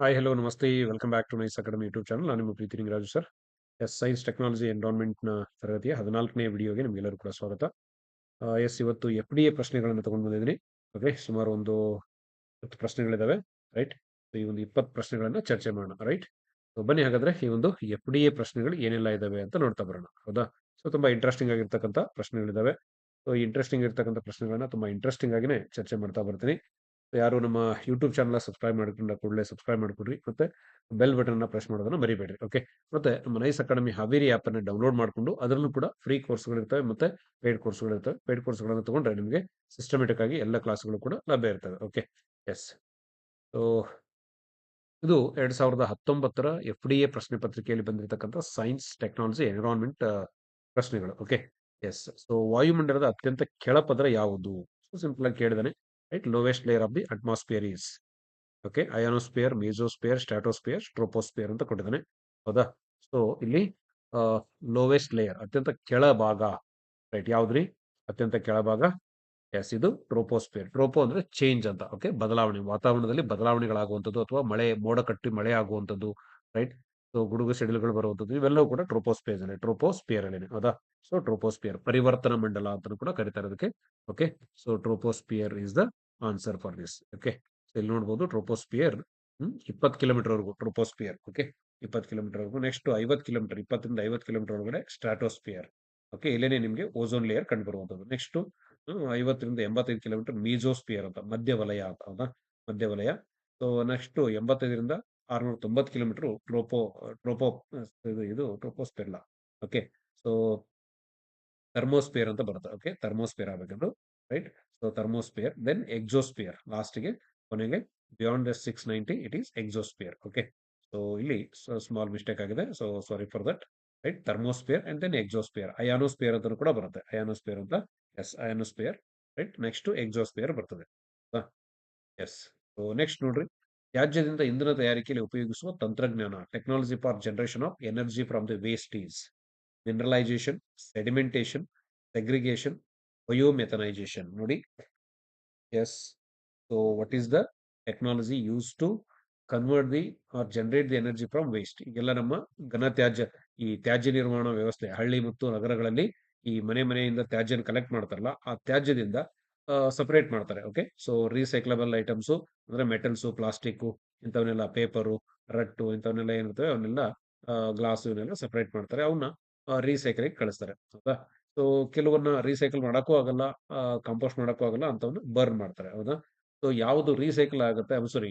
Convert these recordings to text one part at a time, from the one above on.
Hi hello ನಮಸ್ತೆ welcome back to Nice Academy YouTube channel ನಾನು ನಿಮ್ಮ ಪ್ರೀತಿ Raju sir yes science technology ಎನ್ವೈರನ್ಮೆಂಟ್ನ ತರಗತಿಯ ಹದಿನಾಲ್ಕನೇ ವಿಡಿಯೋಗೆ ನಿಮಗೆಲ್ಲರೂ ಕೂಡ ಸ್ವಾಗತ. ಎಸ್ ಇವತ್ತು ಎಫ್ ಡಿ ಎ ಪ್ರಶ್ನೆಗಳನ್ನು ತೊಗೊಂಡು ಬಂದಿದ್ದೀನಿ. ಓಕೆ ಸುಮಾರು ಒಂದು ಹತ್ತು ಪ್ರಶ್ನೆಗಳಿದ್ದಾವೆ ರೈಟ್ ಈ ಒಂದು ಇಪ್ಪತ್ತು ಪ್ರಶ್ನೆಗಳನ್ನು ಚರ್ಚೆ ಮಾಡೋಣ ರೈಟ್ ಸೊ ಬನ್ನಿ ಹಾಗಾದ್ರೆ ಈ ಒಂದು ಎಫ್ ಡಿ ಎ ಪ್ರಶ್ನೆಗಳು ಏನೆಲ್ಲ ಇದಾವೆ ಅಂತ ನೋಡ್ತಾ ಬರೋಣ. ಹೌದಾ? ಸೊ ತುಂಬಾ ಇಂಟ್ರೆಸ್ಟಿಂಗ್ ಆಗಿರ್ತಕ್ಕಂಥ ಪ್ರಶ್ನೆಗಳಿದ್ದಾವೆ ಸೊ ಇಂಟ್ರೆಸ್ಟಿಂಗ್ ಇರ್ತಕ್ಕಂಥ ಪ್ರಶ್ನೆಗಳನ್ನ ತುಂಬಾ ಇಂಟ್ರೆಸ್ಟಿಂಗ್ ಆಗಿನೇ ಚರ್ಚೆ ಮಾಡ್ತಾ ಬರ್ತೀನಿ. ಯಾರು ನಮ್ಮ ಯೂಟ್ಯೂಬ್ ಚಾನಲ್ ಸಬ್ಸ್ಕ್ರೈಬ್ ಮಾಡ್ಕೊಂಡ ಕೂಡಲೇ ಸಬ್ಸ್ಕ್ರೈಬ್ ಮಾಡ್ಕೊಡ್ರಿ. ಮತ್ತೆ ಬೆಲ್ ಬಟನ್ ಪ್ರೆಸ್ ಮಾಡೋದನ್ನ ಮರಿಬೇಡ್ರಿ ಓಕೆ ಮತ್ತೆ ನಮ್ಮ ನೈಸ್ ಅಕಾಡೆಮಿ ಹಾವೇರಿ ಆಪ್ ಅನ್ನ ಡೌನ್ಲೋಡ್ ಮಾಡ್ಕೊಂಡು ಅದರಲ್ಲೂ ಕೂಡ ಫ್ರೀ ಕೋರ್ಸ್ಗಳು ಇರ್ತವೆ ಮತ್ತೆ ಪೇಯ್ಡ್ ಕೋರ್ಸ್ಗಳು ಇರ್ತವೆ ಪೇಡ್ ಕೋರ್ಸ್ಗಳನ್ನು ತಗೊಂಡ್ರೆ ನಿಮಗೆ ಸಿಸ್ಟಮೆಟಿಕ್ ಆಗಿ ಎಲ್ಲ ಕ್ಲಾಸ್ಗಳು ಕೂಡ ಲಭ್ಯ ಇರ್ತವೆ ಓಕೆ ಎಸ್ ಸೊ ಇದು ಎರಡ್ ಸಾವಿರದ ಹತ್ತೊಂಬತ್ತರ ಎಫ್ ಡಿ ಎ ಪ್ರಶ್ನೆ ಪತ್ರಿಕೆಯಲ್ಲಿ ಬಂದಿರತಕ್ಕಂಥ ಸೈನ್ಸ್ ಟೆಕ್ನಾಲಜಿ ಎನ್ವಿರಾನ್ಮೆಂಟ್ ಪ್ರಶ್ನೆಗಳು ಓಕೆ ಎಸ್ ಸೊ ವಾಯುಮಂಡಲದ ಅತ್ಯಂತ ಕೆಳಪದರ ಯಾವುದು? ಸಿಂಪಲ್ ಆಗಿ ಕೇಳಿದಾನೆ. Right lowest layer of the atmosphere is. Okay ionosphere mesosphere stratosphere troposphere ಅಂತ ಕೊಟ್ಟಿದ್ದಾನೆ. ಹೌದಾ? ಸೊ ಇಲ್ಲಿ ಲೋವೆಸ್ಟ್ ಲೇಯರ್ ಅತ್ಯಂತ ಕೆಳಭಾಗ ರೈಟ್ ಯಾವ್ದ್ರಿ? ಅತ್ಯಂತ ಕೆಳಭಾಗ ಎಸ್ ಇದು ಟ್ರೋಪೋಸ್ಪಿಯರ್ ಟ್ರೋಪೋ ಅಂದ್ರೆ ಚೇಂಜ್ ಅಂತ ಓಕೆ ಬದಲಾವಣೆ, ವಾತಾವರಣದಲ್ಲಿ ಬದಲಾವಣೆಗಳಾಗುವಂಥದ್ದು ಅಥವಾ ಮಳೆ ಮೋಡ ಕಟ್ಟಿ ಮಳೆ ಆಗುವಂಥದ್ದು ರೈಟ್ ಸೊ ಗುಡುಗು, ಸಿಡಿಲುಗಳು ಬರುವಂಥದ್ದು, ಇವೆಲ್ಲವೂ ಕೂಡ ಟ್ರೋಪೋಸ್ಪಿಯರ್ ಟ್ರೋಪೋಸ್ಪಿಯರ್ ಅಲ್ಲಿ ಹೌದಾ? ಸೊ ಟ್ರೋಪೋಸ್ಪಿಯರ್ ಪರಿವರ್ತನ ಮಂಡಲ ಅಂತ ಕೂಡ ಕರೀತಾರೆ ಅದಕ್ಕೆ. Okay so troposphere is the answer for this okay so ಇಲ್ಲಿ ನೋಡ್ಬೋದು ಟ್ರೋಪೋಸ್ಪಿಯರ್ ಹ್ಮ್, ಇಪ್ಪತ್ತು ಕಿಲೋಮೀಟರ್ ವರೆಗೂ ಟ್ರೋಪೋಸ್ಪಿಯರ್ ಓಕೆ ಇಪ್ಪತ್ತು ಕಿಲೋಮೀಟರ್ ವರೆಗೂ ನೆಕ್ಸ್ಟ್ ಐವತ್ತು ಕಿಲೋಮೀಟರ್, ಇಪ್ಪತ್ತರಿಂದ ಐವತ್ತು ಕಿಲೋಮೀಟರ್ ಒಳಗಡೆ ಸ್ಟ್ರಾಟೋಸ್ಪಿಯರ್ ಓಕೆ ಇಲ್ಲೇನೆ ನಿಮಗೆ ಓಝೋನ್ ಲೇಯರ್ ಕಂಡು ಬರುವಂಥದ್ದು ನೆಕ್ಸ್ಟ್ ಐವತ್ತರಿಂದ ಎಂಬತ್ತೈದು ಕಿಲೋಮೀಟರ್ ಮೀಜೋಸ್ಪಿಯರ್ ಅಂತ, ಮಧ್ಯ ವಲಯ ಅಂತ, ಹೌದಾ? ಮಧ್ಯ ವಲಯ. ಸೊ ನೆಕ್ಸ್ಟ್ ಎಂಬತ್ತೈದರಿಂದ ಆರ್ನೂರ ತೊಂಬತ್ತು ಕಿಲೋಮೀಟರ್ ಟ್ರೋಪೋ ಟ್ರೋಪೋ ಇದು ಟ್ರೋಪೋಸ್ಪೆರ್ಲಾ ಓಕೆ ಸೊ ಥರ್ಮೋಸ್ಪಿಯರ್ ಅಂತ ಬರುತ್ತೆ okay thermosphere ಆಗಬೇಕದು right so thermosphere then exosphere ಲಾಸ್ಟ್ಗೆ ಕೊನೆಗೆ beyond six ninety it is exosphere okay so ಇಲ್ಲಿ ಸ್ಮಾಲ್ ಮಿಸ್ಟೇಕ್ ಆಗಿದೆ so sorry for that right thermosphere and then exosphere ionosphere ಅಂತ ಕೂಡ ಬರುತ್ತೆ ಅಯಾನೋಸ್ಪಿಯರ್ ಅಂತ yes ionosphere right next exosphere ಬರ್ತದೆ yes so next ನೋಡ್ರಿ ತ್ಯಾಜ್ಯದಿಂದ ಇಂಧನ ತಯಾರಿಕೆಯಲ್ಲಿ ಉಪಯೋಗಿಸುವ ತಂತ್ರಜ್ಞಾನ technology for generation of energy from the waste is mineralization sedimentation segregation biomethanization ನೋಡಿ. Yes so what is the technology use to convert the or generate the energy from waste ಈಗೆಲ್ಲ ನಮ್ಮ ಘನ ತ್ಯಾಜ್ಯ, ಈ ತ್ಯಾಜ್ಯ ನಿರ್ವಹಣಾ ವ್ಯವಸ್ಥೆ, ಹಳ್ಳಿ ಮತ್ತು ನಗರಗಳಲ್ಲಿ ಈ ಮನೆ ಮನೆಯಿಂದ ತ್ಯಾಜ್ಯನ ಕಲೆಕ್ಟ್ ಮಾಡ್ತಾರಲ್ಲ, ಆ ತ್ಯಾಜ್ಯದಿಂದ ಸಪರೇಟ್ ಮಾಡ್ತಾರೆ. ಓಕೆ ಸೊ ರೀಸೈಕ್ಲಬಲ್ ಐಟಮ್ಸು ಅಂದ್ರೆ ಮೆಟಲ್ಸು ಪ್ಲಾಸ್ಟಿಕ್ಕು ಇಂಥವನ್ನೆಲ್ಲ ಪೇಪರು ರಟ್ಟು ಇಂಥವನ್ನೆಲ್ಲ ಏನಿರ್ತವೆ, ಅವನ್ನೆಲ್ಲ ಗ್ಲಾಸ್ ಇವನ್ನೆಲ್ಲ ಸಪರೇಟ್ ಮಾಡ್ತಾರೆ. ಅವನ್ನ ರೀಸೈಕಲಿಗೆ ಕಳಿಸ್ತಾರೆ, ಹೌದಾ? ಸೊ ಕೆಲವನ್ನ ರೀಸೈಕಲ್ ಮಾಡೋಕ್ಕೂ ಆಗಲ್ಲ ಕಂಪೋಸ್ಟ್ ಮಾಡೋಕ್ಕೂ ಆಗಲ್ಲ ಅಂತವನ್ನ ಬರ್ನ್ ಮಾಡ್ತಾರೆ, ಹೌದಾ? ಸೊ ಯಾವುದು ರೀಸೈಕಲ್ ಆಗುತ್ತೆ ಸಾರಿ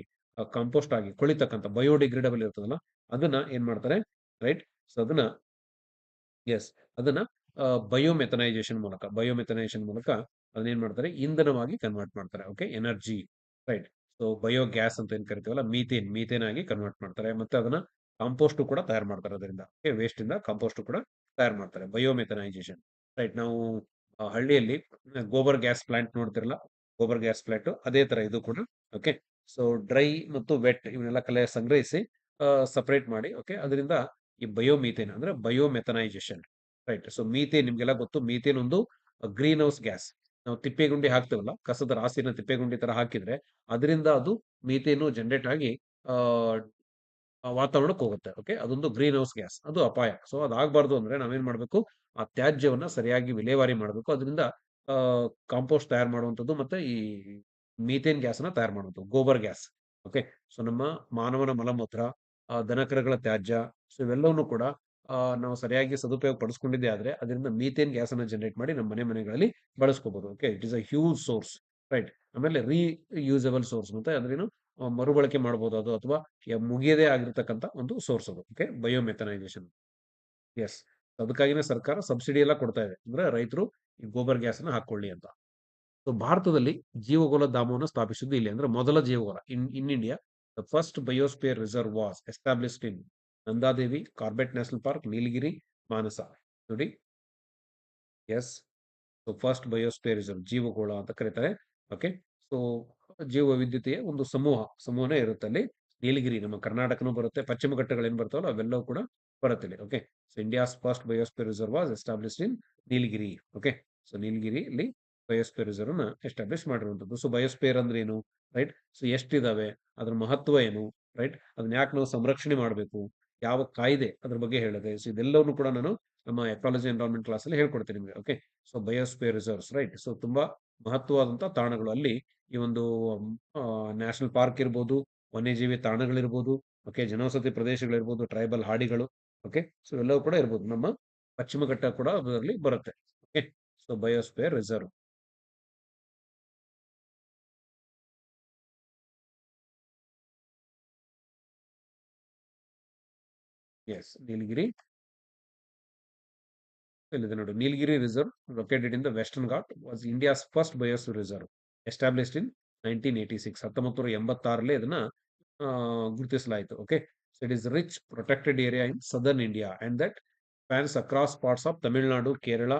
ಕಂಪೋಸ್ಟ್ ಆಗಿ ಕೊಳಿತಕ್ಕಂಥ ಬಯೋಡಿಗ್ರೇಡಬಲ್ ಇರ್ತದಲ್ಲ, ಅದನ್ನ ಏನ್ ಮಾಡ್ತಾರೆ ರೈಟ್ ಸೊ ಅದನ್ನ ಎಸ್ ಅದನ್ನ ಬಯೋಮೆಥನೈಸೇಷನ್ ಮೂಲಕ ಬಯೋಮೆಥನೈಸೇಷನ್ ಮೂಲಕ ಅದನ್ನ ಏನ್ ಮಾಡ್ತಾರೆ, ಇಂಧನವಾಗಿ ಕನ್ವರ್ಟ್ ಮಾಡ್ತಾರೆ okay energy right so bio gas ಅಂತ ಏನ್ ಕರಿತೀವಲ್ಲ ಮೀಥೇನ್ ಮೀಥೇನ್ ಆಗಿ ಕನ್ವರ್ಟ್ ಮಾಡ್ತಾರೆ, ಮತ್ತೆ ಅದನ್ನ ಕಾಂಪೋಸ್ಟ್ ಕೂಡ ತಯಾರು ಮಾಡ್ತಾರೆ ಅದರಿಂದ ವೇಸ್ಟ್ ಇಂದ ಕಾಂಪೋಸ್ಟ್ ಕೂಡ ತಯಾರು ಮಾಡ್ತಾರೆ. ಬಯೋಮೆಥನೈಸೇಷನ್. ರೈಟ್, ನಾವು ಹಳ್ಳಿಯಲ್ಲಿ ಗೋಬರ್ ಗ್ಯಾಸ್ ಪ್ಲಾಂಟ್ ನೋಡ್ತಿರಲ್ಲ, ಗೋಬರ್ ಗ್ಯಾಸ್ ಪ್ಲಾಂಟ್, ಅದೇ ತರ ಇದು ಕೂಡ, ಓಕೆ? ಸೊ, ಡ್ರೈ ಮತ್ತು ವೆಟ್ ಇವನ್ನೆಲ್ಲ ಕಲೆ, ಸಂಗ್ರಹಿಸಿ ಸಪರೇಟ್ ಮಾಡಿ, ಓಕೆ? ಅದರಿಂದ ಈ ಬಯೋಮೀಥೇನ್ ಅಂದ್ರೆ ಬಯೋಮೆಥನೈಸೇಷನ್. ರೈಟ್, ಸೊ, ಮೀಥೇನ್ ನಿಮ್ಗೆಲ್ಲ ಗೊತ್ತು, ಮೀಥೇನ್ ಒಂದು ಗ್ರೀನ್ ಹೌಸ್ ಗ್ಯಾಸ್. ನಾವು ತಿಪ್ಪೆಗುಂಡಿ ಹಾಕ್ತೇವಲ್ಲ, ಕಸದ ರಾಸಿನ ತಿಪ್ಪೆಗುಂಡಿ ತರ ಹಾಕಿದ್ರೆ, ಅದರಿಂದ ಅದು ಮೀಥೇನು ಜನರೇಟ್ ಆಗಿ ವಾತಾವರಣಕ್ಕೆ ಹೋಗುತ್ತೆ. ಓಕೆ ಅದೊಂದು ಗ್ರೀನ್ ಹೌಸ್ ಗ್ಯಾಸ್ ಅದು ಅಪಾಯ. ಸೊ ಅದಾಗಬಾರ್ದು ಅಂದ್ರೆ ನಾವೇನ್ ಮಾಡ್ಬೇಕು? ಆ ತ್ಯಾಜ್ಯವನ್ನ ಸರಿಯಾಗಿ ವಿಲೇವಾರಿ ಮಾಡಬೇಕು. ಅದರಿಂದ ಕಾಂಪೋಸ್ಟ್ ತಯಾರು ಮಾಡುವಂಥದ್ದು ಮತ್ತೆ ಈ ಮೀಥೇನ್ ಗ್ಯಾಸ್ ಅನ್ನ ತಯಾರು ಮಾಡುವಂಥದ್ದು. ಗೋಬರ್ ಗ್ಯಾಸ್ ಓಕೆ ಸೊ ನಮ್ಮ ಮಾನವನ ಮಲಮೂತ್ರ ದನಕರಗಳ ತ್ಯಾಜ್ಯ ಸೊ ಇವೆಲ್ಲವನ್ನು ಕೂಡ ನಾವು ಸರಿಯಾಗಿ ಸದುಪಯೋಗ ಪಡಿಸ್ಕೊಂಡಿದ್ದೆ ಆದ್ರೆ ಅದರಿಂದ ಮೀಥೇನ್ ಗ್ಯಾಸ್ ಅನ್ನ ಜನರೇಟ್ ಮಾಡಿ ನಮ್ಮ ಮನೆ ಮನೆಗಳಲ್ಲಿ ಬಳಸ್ಕೋಬಹುದು okay it is a huge source right ಆಮೇಲೆ ರೀ ಯೂಸಬಲ್ ಸೋರ್ಸ್ ಮತ್ತೆ ಅದ್ರೇನು ಮರುಬಳಕೆ ಮಾಡಬಹುದು ಅದು ಅಥವಾ ಮುಗಿಯದೇ ಆಗಿರ್ತಕ್ಕಂಥ ಒಂದು ಸೋರ್ಸ್ ಅದು ಓಕೆ ಬಯೋಮೆಥನೈಸೇಷನ್ ಎಸ್ ಅದಕ್ಕಾಗಿನೇ ಸರ್ಕಾರ ಸಬ್ಸಿಡಿ ಎಲ್ಲ ಕೊಡ್ತಾ ಇದೆ. ಅಂದ್ರೆ ರೈತರು ಈ ಗೋಬರ್ ಗ್ಯಾಸ್ ಅನ್ನ ಹಾಕೊಳ್ಳಿ ಅಂತ. ಸೊ ಭಾರತದಲ್ಲಿ ಜೀವಗೋಲ ಧಾಮವನ್ನು ಸ್ಥಾಪಿಸಿದ್ದು ಇಲ್ಲಿ. ಅಂದ್ರೆ ಮೊದಲ ಜೀವಗೋಲ in in India the first biosphere reserve was established in Nanda Devi Corbett National Park Nilgiri Manas ನೋಡಿ. Yes so first biosphere reserve ಜೀವಗೋಳ ಅಂತ ಕರೀತಾರೆ. ಓಕೆ ಸೊ ಜೀವ ವಿದ್ಯುತಿಯ ಒಂದು ಸಮೂಹ, ಸಮೂಹನೇ ಇರುತ್ತೆ ಅಲ್ಲಿ. ನೀಲಗಿರಿ ನಮ್ಮ ಕರ್ನಾಟಕನೂ ಬರುತ್ತೆ. ಪಶ್ಚಿಮ ಘಟ್ಟಗಳು ಏನ್ ಬರ್ತಾವಲ್ಲ ಅವೆಲ್ಲವೂ ಕೂಡ ಬರುತ್ತೆ okay so India's first biosphere reserve was established in Nilgiri okay so Nilgiri ಇಲ್ಲಿ ಬಯೋಸ್ಪಿಯರ್ ರಿಸರ್ವ್ನ ಎಸ್ಟಾಬ್ಲಿಷ್ ಮಾಡಿರುವಂಥದ್ದು. ಸೊ ಬಯೋಸ್ಪಿಯರ್ ಅಂದ್ರೆ ಏನು ರೈಟ್ ಸೊ ಎಷ್ಟಿದಾವೆ, ಅದ್ರ ಮಹತ್ವ ಏನು ರೈಟ್ ಅದನ್ನ ಯಾಕೆ ನಾವು ಸಂರಕ್ಷಣೆ ಮಾಡಬೇಕು, ಯಾವ ಕಾಯ್ದೆ ಅದ್ರ ಬಗ್ಗೆ ಹೇಳಿದೆ? ಸೊ ಇದೆಲ್ಲವನ್ನು ಕೂಡ ನಾನು ನಮ್ಮ ಎಕಾಲಜಿ ಎನ್ವೈರನ್ಮೆಂಟ್ ಕ್ಲಾಸ್ ಅಲ್ಲಿ ಹೇಳ್ಕೊಡ್ತೀನಿ ನಿಮಗೆ okay so biosphere reserves right so ತುಂಬಾ ಮಹತ್ವವಾದಂತಹ ತಾಣಗಳು. ಅಲ್ಲಿ ಈ ಒಂದು ನ್ಯಾಷನಲ್ ಪಾರ್ಕ್ ಇರ್ಬೋದು, ವನ್ಯಜೀವಿ ತಾಣಗಳಿರ್ಬೋದು, ಓಕೆ ಜನವಸತಿ ಪ್ರದೇಶಗಳಿರ್ಬೋದು, ಟ್ರೈಬಲ್ ಹಾಡಿಗಳು, ಓಕೆ, ಸೊ ಎಲ್ಲವೂ ಕೂಡ ಇರ್ಬೋದು. ನಮ್ಮ ಪಶ್ಚಿಮ ಘಟ್ಟ ಕೂಡ ಅದರಲ್ಲಿ ಬರುತ್ತೆ, okay, so biosphere reserve. Yes, Nilgiri. ಇಲ್ಲಿದೆ ನೋಡಿ Nilgiri reserve located in the western Ghat was India's first biosphere reserve established in nineteen eighty six ಹತ್ತೊಂಬತ್ತು ನೂರ ಎಂಬತ್ತಾರರಲ್ಲಿ ಇದನ್ನ ಗುರುತಿಸಲಾಯಿತು okay so it is rich protected area in southern India and that spans across parts of Tamil Nadu Kerala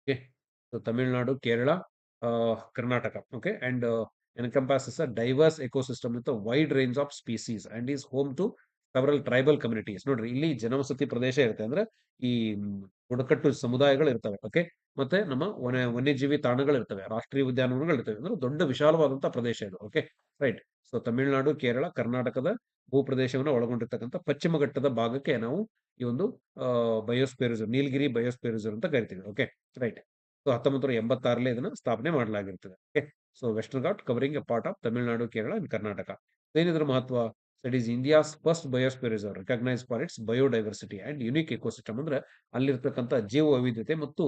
okay so Tamil Nadu Kerala Karnataka okay and encompasses a diverse ecosystem with a wide range of species and is home to several tribal communities ನೋಡ್ರಿ, ಇಲ್ಲಿ ಜನವಸತಿ ಪ್ರದೇಶ ಇರುತ್ತೆ ಅಂದ್ರೆ ಈ ಬುಡಕಟ್ಟು ಸಮುದಾಯಗಳು ಇರ್ತವೆ okay ಮತ್ತೆ ನಮ್ಮ ವನ್ಯ, ವನ್ಯಜೀವಿ ತಾಣಗಳು ಇರ್ತವೆ, ರಾಷ್ಟ್ರೀಯ ಉದ್ಯಾನವನಗಳು ಇರ್ತವೆ. ಅಂದ್ರೆ ದೊಡ್ಡ ವಿಶಾಲವಾದಂತಹ ಪ್ರದೇಶ ಇದು okay right so Tamil Nadu, Kerala, ಕರ್ನಾಟಕದ ಭೂಪ್ರದೇಶವನ್ನು ಒಳಗೊಂಡಿರ್ತಕ್ಕಂಥ ಪಶ್ಚಿಮ ಘಟ್ಟದ ಭಾಗಕ್ಕೆ ನಾವು ಈ ಒಂದು ಬಯೋಸ್ಪಿಯರ್ ರಿಸರ್ವ್ ನೀಲಗಿರಿ ಬಯೋಸ್ಪಿಯರ್ ಅಂತ ಕರಿತೀವಿ ಓಕೆ ರೈಟ್ ಸೊ ಹತ್ತೊಂಬತ್ತು ನೂರ ಎಂಬತ್ತಾರರಲ್ಲಿ ಇದನ್ನ ಸ್ಥಾಪನೆ ಮಾಡಲಾಗಿರ್ತದೆ okay so western Ghat covering a part of Tamil Nadu Kerala and Karnataka ಏನಿದ್ರ ಮಹತ್ವ? That is India's first biosphere reserve recognise for its biodiversity and unique ecosystem ಅಂದ್ರೆ ಅಲ್ಲಿರ್ತಕ್ಕಂಥ ಜೀವ ವೈವಿಧ್ಯತೆ ಮತ್ತು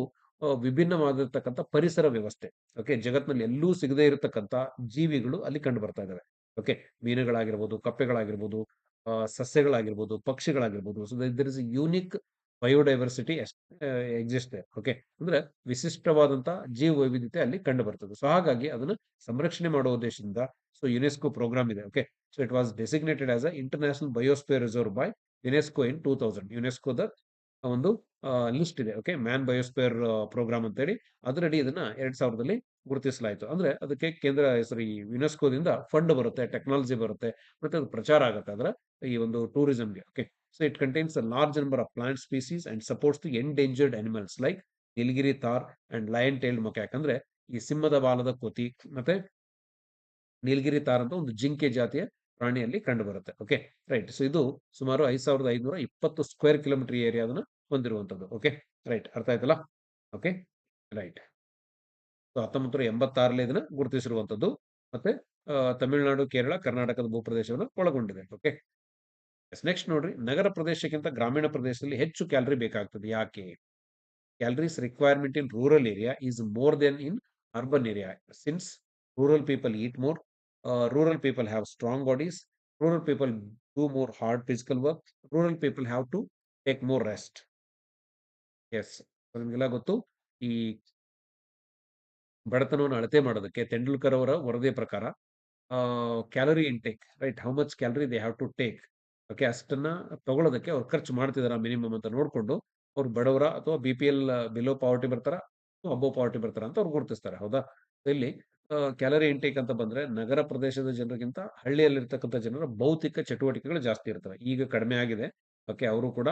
ವಿಭಿನ್ನವಾಗಿರ್ತಕ್ಕಂಥ ಪರಿಸರ ವ್ಯವಸ್ಥೆ. ಓಕೆ ಜಗತ್ನಲ್ಲಿ ಎಲ್ಲೂ ಸಿಗದೇ ಇರತಕ್ಕಂಥ ಜೀವಿಗಳು ಅಲ್ಲಿ ಕಂಡು ಬರ್ತಾ ಇದಾವೆ. ಓಕೆ ಮೀನುಗಳಾಗಿರ್ಬೋದು, ಕಪ್ಪೆಗಳಾಗಿರ್ಬೋದು ಸಸ್ಯಗಳಾಗಿರ್ಬೋದು, ಪಕ್ಷಿಗಳಾಗಿರ್ಬೋದು. So there is unique biodiversity exist okay ಅಂದ್ರೆ ವಿಶಿಷ್ಟವಾದಂತ ಜೀವ ವೈವಿಧ್ಯತೆ ಅಲ್ಲಿ ಕಂಡು ಬರ್ತದೆ ಸೊ ಹಾಗಾಗಿ ಅದನ್ನು ಸಂರಕ್ಷಣೆ ಮಾಡುವ ಉದ್ದೇಶದಿಂದ ಸೊ ಯುನೆಸ್ಕೋ ಪ್ರೋಗ್ರಾಮ್ ಇದೆ. Okay so it was designated as an international biosphere reserve by UNESCO in two thousand ಯುನೆಸ್ಕೋದ ಒಂದು ಲಿಸ್ಟ್ ಇದೆ. ಓಕೆ ಮ್ಯಾನ್ ಬಯೋಸ್ಪೇರ್ ಪ್ರೋಗ್ರಾಮ್ ಅಂತೇಳಿ. ಅದರಡಿ ಇದನ್ನ ಎರಡ್ ಸಾವಿರದಲ್ಲಿ ಗುರುತಿಸಲಾಯಿತು. ಅಂದ್ರೆ ಅದಕ್ಕೆ ಕೇಂದ್ರ ಹೆಸರು ಈ ಯುನೆಸ್ಕೋದಿಂದ ಫಂಡ್ ಬರುತ್ತೆ ಟೆಕ್ನಾಲಜಿ ಬರುತ್ತೆ, ಮತ್ತೆ ಅದು ಪ್ರಚಾರ ಆಗುತ್ತೆ ಅದರ ಈ ಒಂದು ಟೂರಿಸಂಗೆ okay so it contains a large number of plant species and supports the endangered animals like Nilgiri tahr and lion tailed macaque ಅಂದ್ರೆ ಈ ಸಿಂಹದ ಬಾಲದ ಕೋತಿ, ಮತ್ತೆ ನೀಲಗಿರಿ ತಾರ್ ಅಂತ ಒಂದು ಜಿಂಕೆ ಜಾತಿಯ ಪ್ರಾಣಿಯಲ್ಲಿ ಕಂಡು ಬರುತ್ತೆ ಓಕೆ ರೈಟ್ ಸೊ ಇದು ಸುಮಾರು ಐದ್ ಸಾವಿರದ ಐದುನೂರ ಇಪ್ಪತ್ತು ಸ್ಕ್ವೇರ್ ಕಿಲೋಮೀಟರ್ ಏರಿಯಾದನ್ನ ಹೊಂದಿರುವಂತದ್ದು ಓಕೆ ರೈಟ್ ಅರ್ಥ ಆಯ್ತಲ್ಲ? ಓಕೆ ರೈಟ್ ಸೊ ಹತ್ತೊಂಬತ್ತು ನೂರ ಎಂಬತ್ತಾರಲ್ಲಿ ಇದನ್ನ ಗುರುತಿಸಿರುವಂತದ್ದು ಮತ್ತೆ ತಮಿಳುನಾಡು, ಕೇರಳ, ಕರ್ನಾಟಕದ ಭೂಪ್ರದೇಶವನ್ನು ಒಳಗೊಂಡಿದೆ. ಓಕೆ ನೆಕ್ಸ್ಟ್ ನೋಡ್ರಿ. ನಗರ ಪ್ರದೇಶಕ್ಕಿಂತ ಗ್ರಾಮೀಣ ಪ್ರದೇಶದಲ್ಲಿ ಹೆಚ್ಚು ಕ್ಯಾಲರಿ ಬೇಕಾಗ್ತದೆ. ಯಾಕೆ? Calories requirement in rural area is more than in urban area since rural people eat more rural people have strong bodies. Rural people do more hard physical work rural people have to take more rest yes ನಿಮಗೆಲ್ಲ ಗೊತ್ತು? ಈ ಬಡತನವನ್ನು ಅಳತೆ ಮಾಡೋದಕ್ಕೆ ತೆಂಡೂಲ್ಕರ್ ಅವರ ವರದಿಯ ಪ್ರಕಾರ calorie intake right how much calorie they have to take okay ಅಷ್ಟನ್ನ ತಗೊಳ್ಳೋದಕ್ಕೆ ಅವ್ರು ಖರ್ಚು ಮಾಡ್ತಿದಾರ ಮಿನಿಮಮ್ ಅಂತ ನೋಡ್ಕೊಂಡು ಅವ್ರು ಬಡವರ ಅಥವಾ B P L below poverty ಬರ್ತಾರ ಅಬೋ ಪಾವರ್ಟಿ ಬರ್ತಾರ ಅಂತ ಅವ್ರು ಗುರುತಿಸ್ತಾರೆ. ಹೌದಾ? ಇಲ್ಲಿ ಕ್ಯಾಲರಿ ಇಂಟೇಕ್ ಅಂತ ಬಂದ್ರೆ ನಗರ ಪ್ರದೇಶದ ಜನರಿಗಿಂತ ಹಳ್ಳಿಯಲ್ಲಿರ್ತಕ್ಕಂಥ ಜನರ ಭೌತಿಕ ಚಟುವಟಿಕೆಗಳು ಜಾಸ್ತಿ ಇರ್ತವೆ. ಈಗ ಕಡಿಮೆ ಆಗಿದೆ. ಓಕೆ ಅವರು ಕೂಡ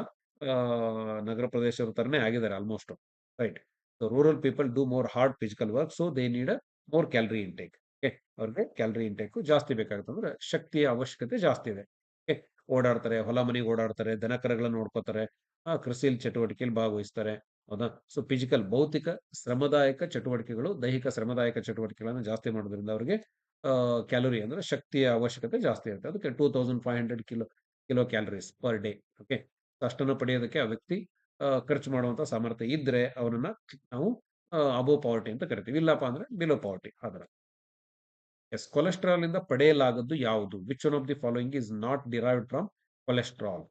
ನಗರ ಪ್ರದೇಶದ ತರನೇ ಆಗಿದ್ದಾರೆ almost right rural people do more hard physical work so they need more calorie intake okay ಅವ್ರಿಗೆ ಕ್ಯಾಲರಿ ಇಂಟೇಕ್ ಜಾಸ್ತಿ ಬೇಕಾಗುತ್ತೆ. ಅಂದ್ರೆ ಶಕ್ತಿಯ ಅವಶ್ಯಕತೆ ಜಾಸ್ತಿ ಇದೆ. ಓಕೆ ಓಡಾಡ್ತಾರೆ, ಹೊಲ ಮನೆಗೆ ಓಡಾಡ್ತಾರೆ, ದನ ಕರಗಳನ್ನ ನೋಡ್ಕೋತಾರೆ ಕೃಷಿಯಲ್ಲಿ ಚಟುವಟಿಕೆಯಲ್ಲಿ ಭಾಗವಹಿಸ್ತಾರೆ. ಹೌದಾ? ಸೊ ಫಿಸಿಕಲ್ ಭೌತಿಕ ಶ್ರಮದಾಯಕ ಚಟುವಟಿಕೆಗಳು, ದೈಹಿಕ ಶ್ರಮದಾಯಕ ಚಟುವಟಿಕೆಗಳನ್ನು ಜಾಸ್ತಿ ಮಾಡೋದ್ರಿಂದ ಅವರಿಗೆ ಕ್ಯಾಲೋರಿ ಅಂದ್ರೆ ಶಕ್ತಿಯ ಅವಶ್ಯಕತೆ ಜಾಸ್ತಿ ಇರುತ್ತೆ. ಅದಕ್ಕೆ two thousand five hundred kilo kilo calories per day okay ಅಷ್ಟನ್ನು ಪಡೆಯೋದಕ್ಕೆ ಆ ವ್ಯಕ್ತಿ ಖರ್ಚು ಮಾಡುವಂತ ಸಾಮರ್ಥ್ಯ ಇದ್ರೆ ಅವನನ್ನ ನಾವು ಅಬೋ ಪಾವರ್ಟಿ ಅಂತ ಕರಿತೀವಿ. ಇಲ್ಲಪ್ಪ ಅಂದ್ರೆ ಬಿಲೋ ಪಾವರ್ಟಿ ಆದ್ರೆ ಎಸ್ ಕೊಲೆಸ್ಟ್ರಾಲ್ ಇಂದ ಪಡೆಯಲಾಗದ್ದು ಯಾವುದು? Which one of the following is not derived from cholesterol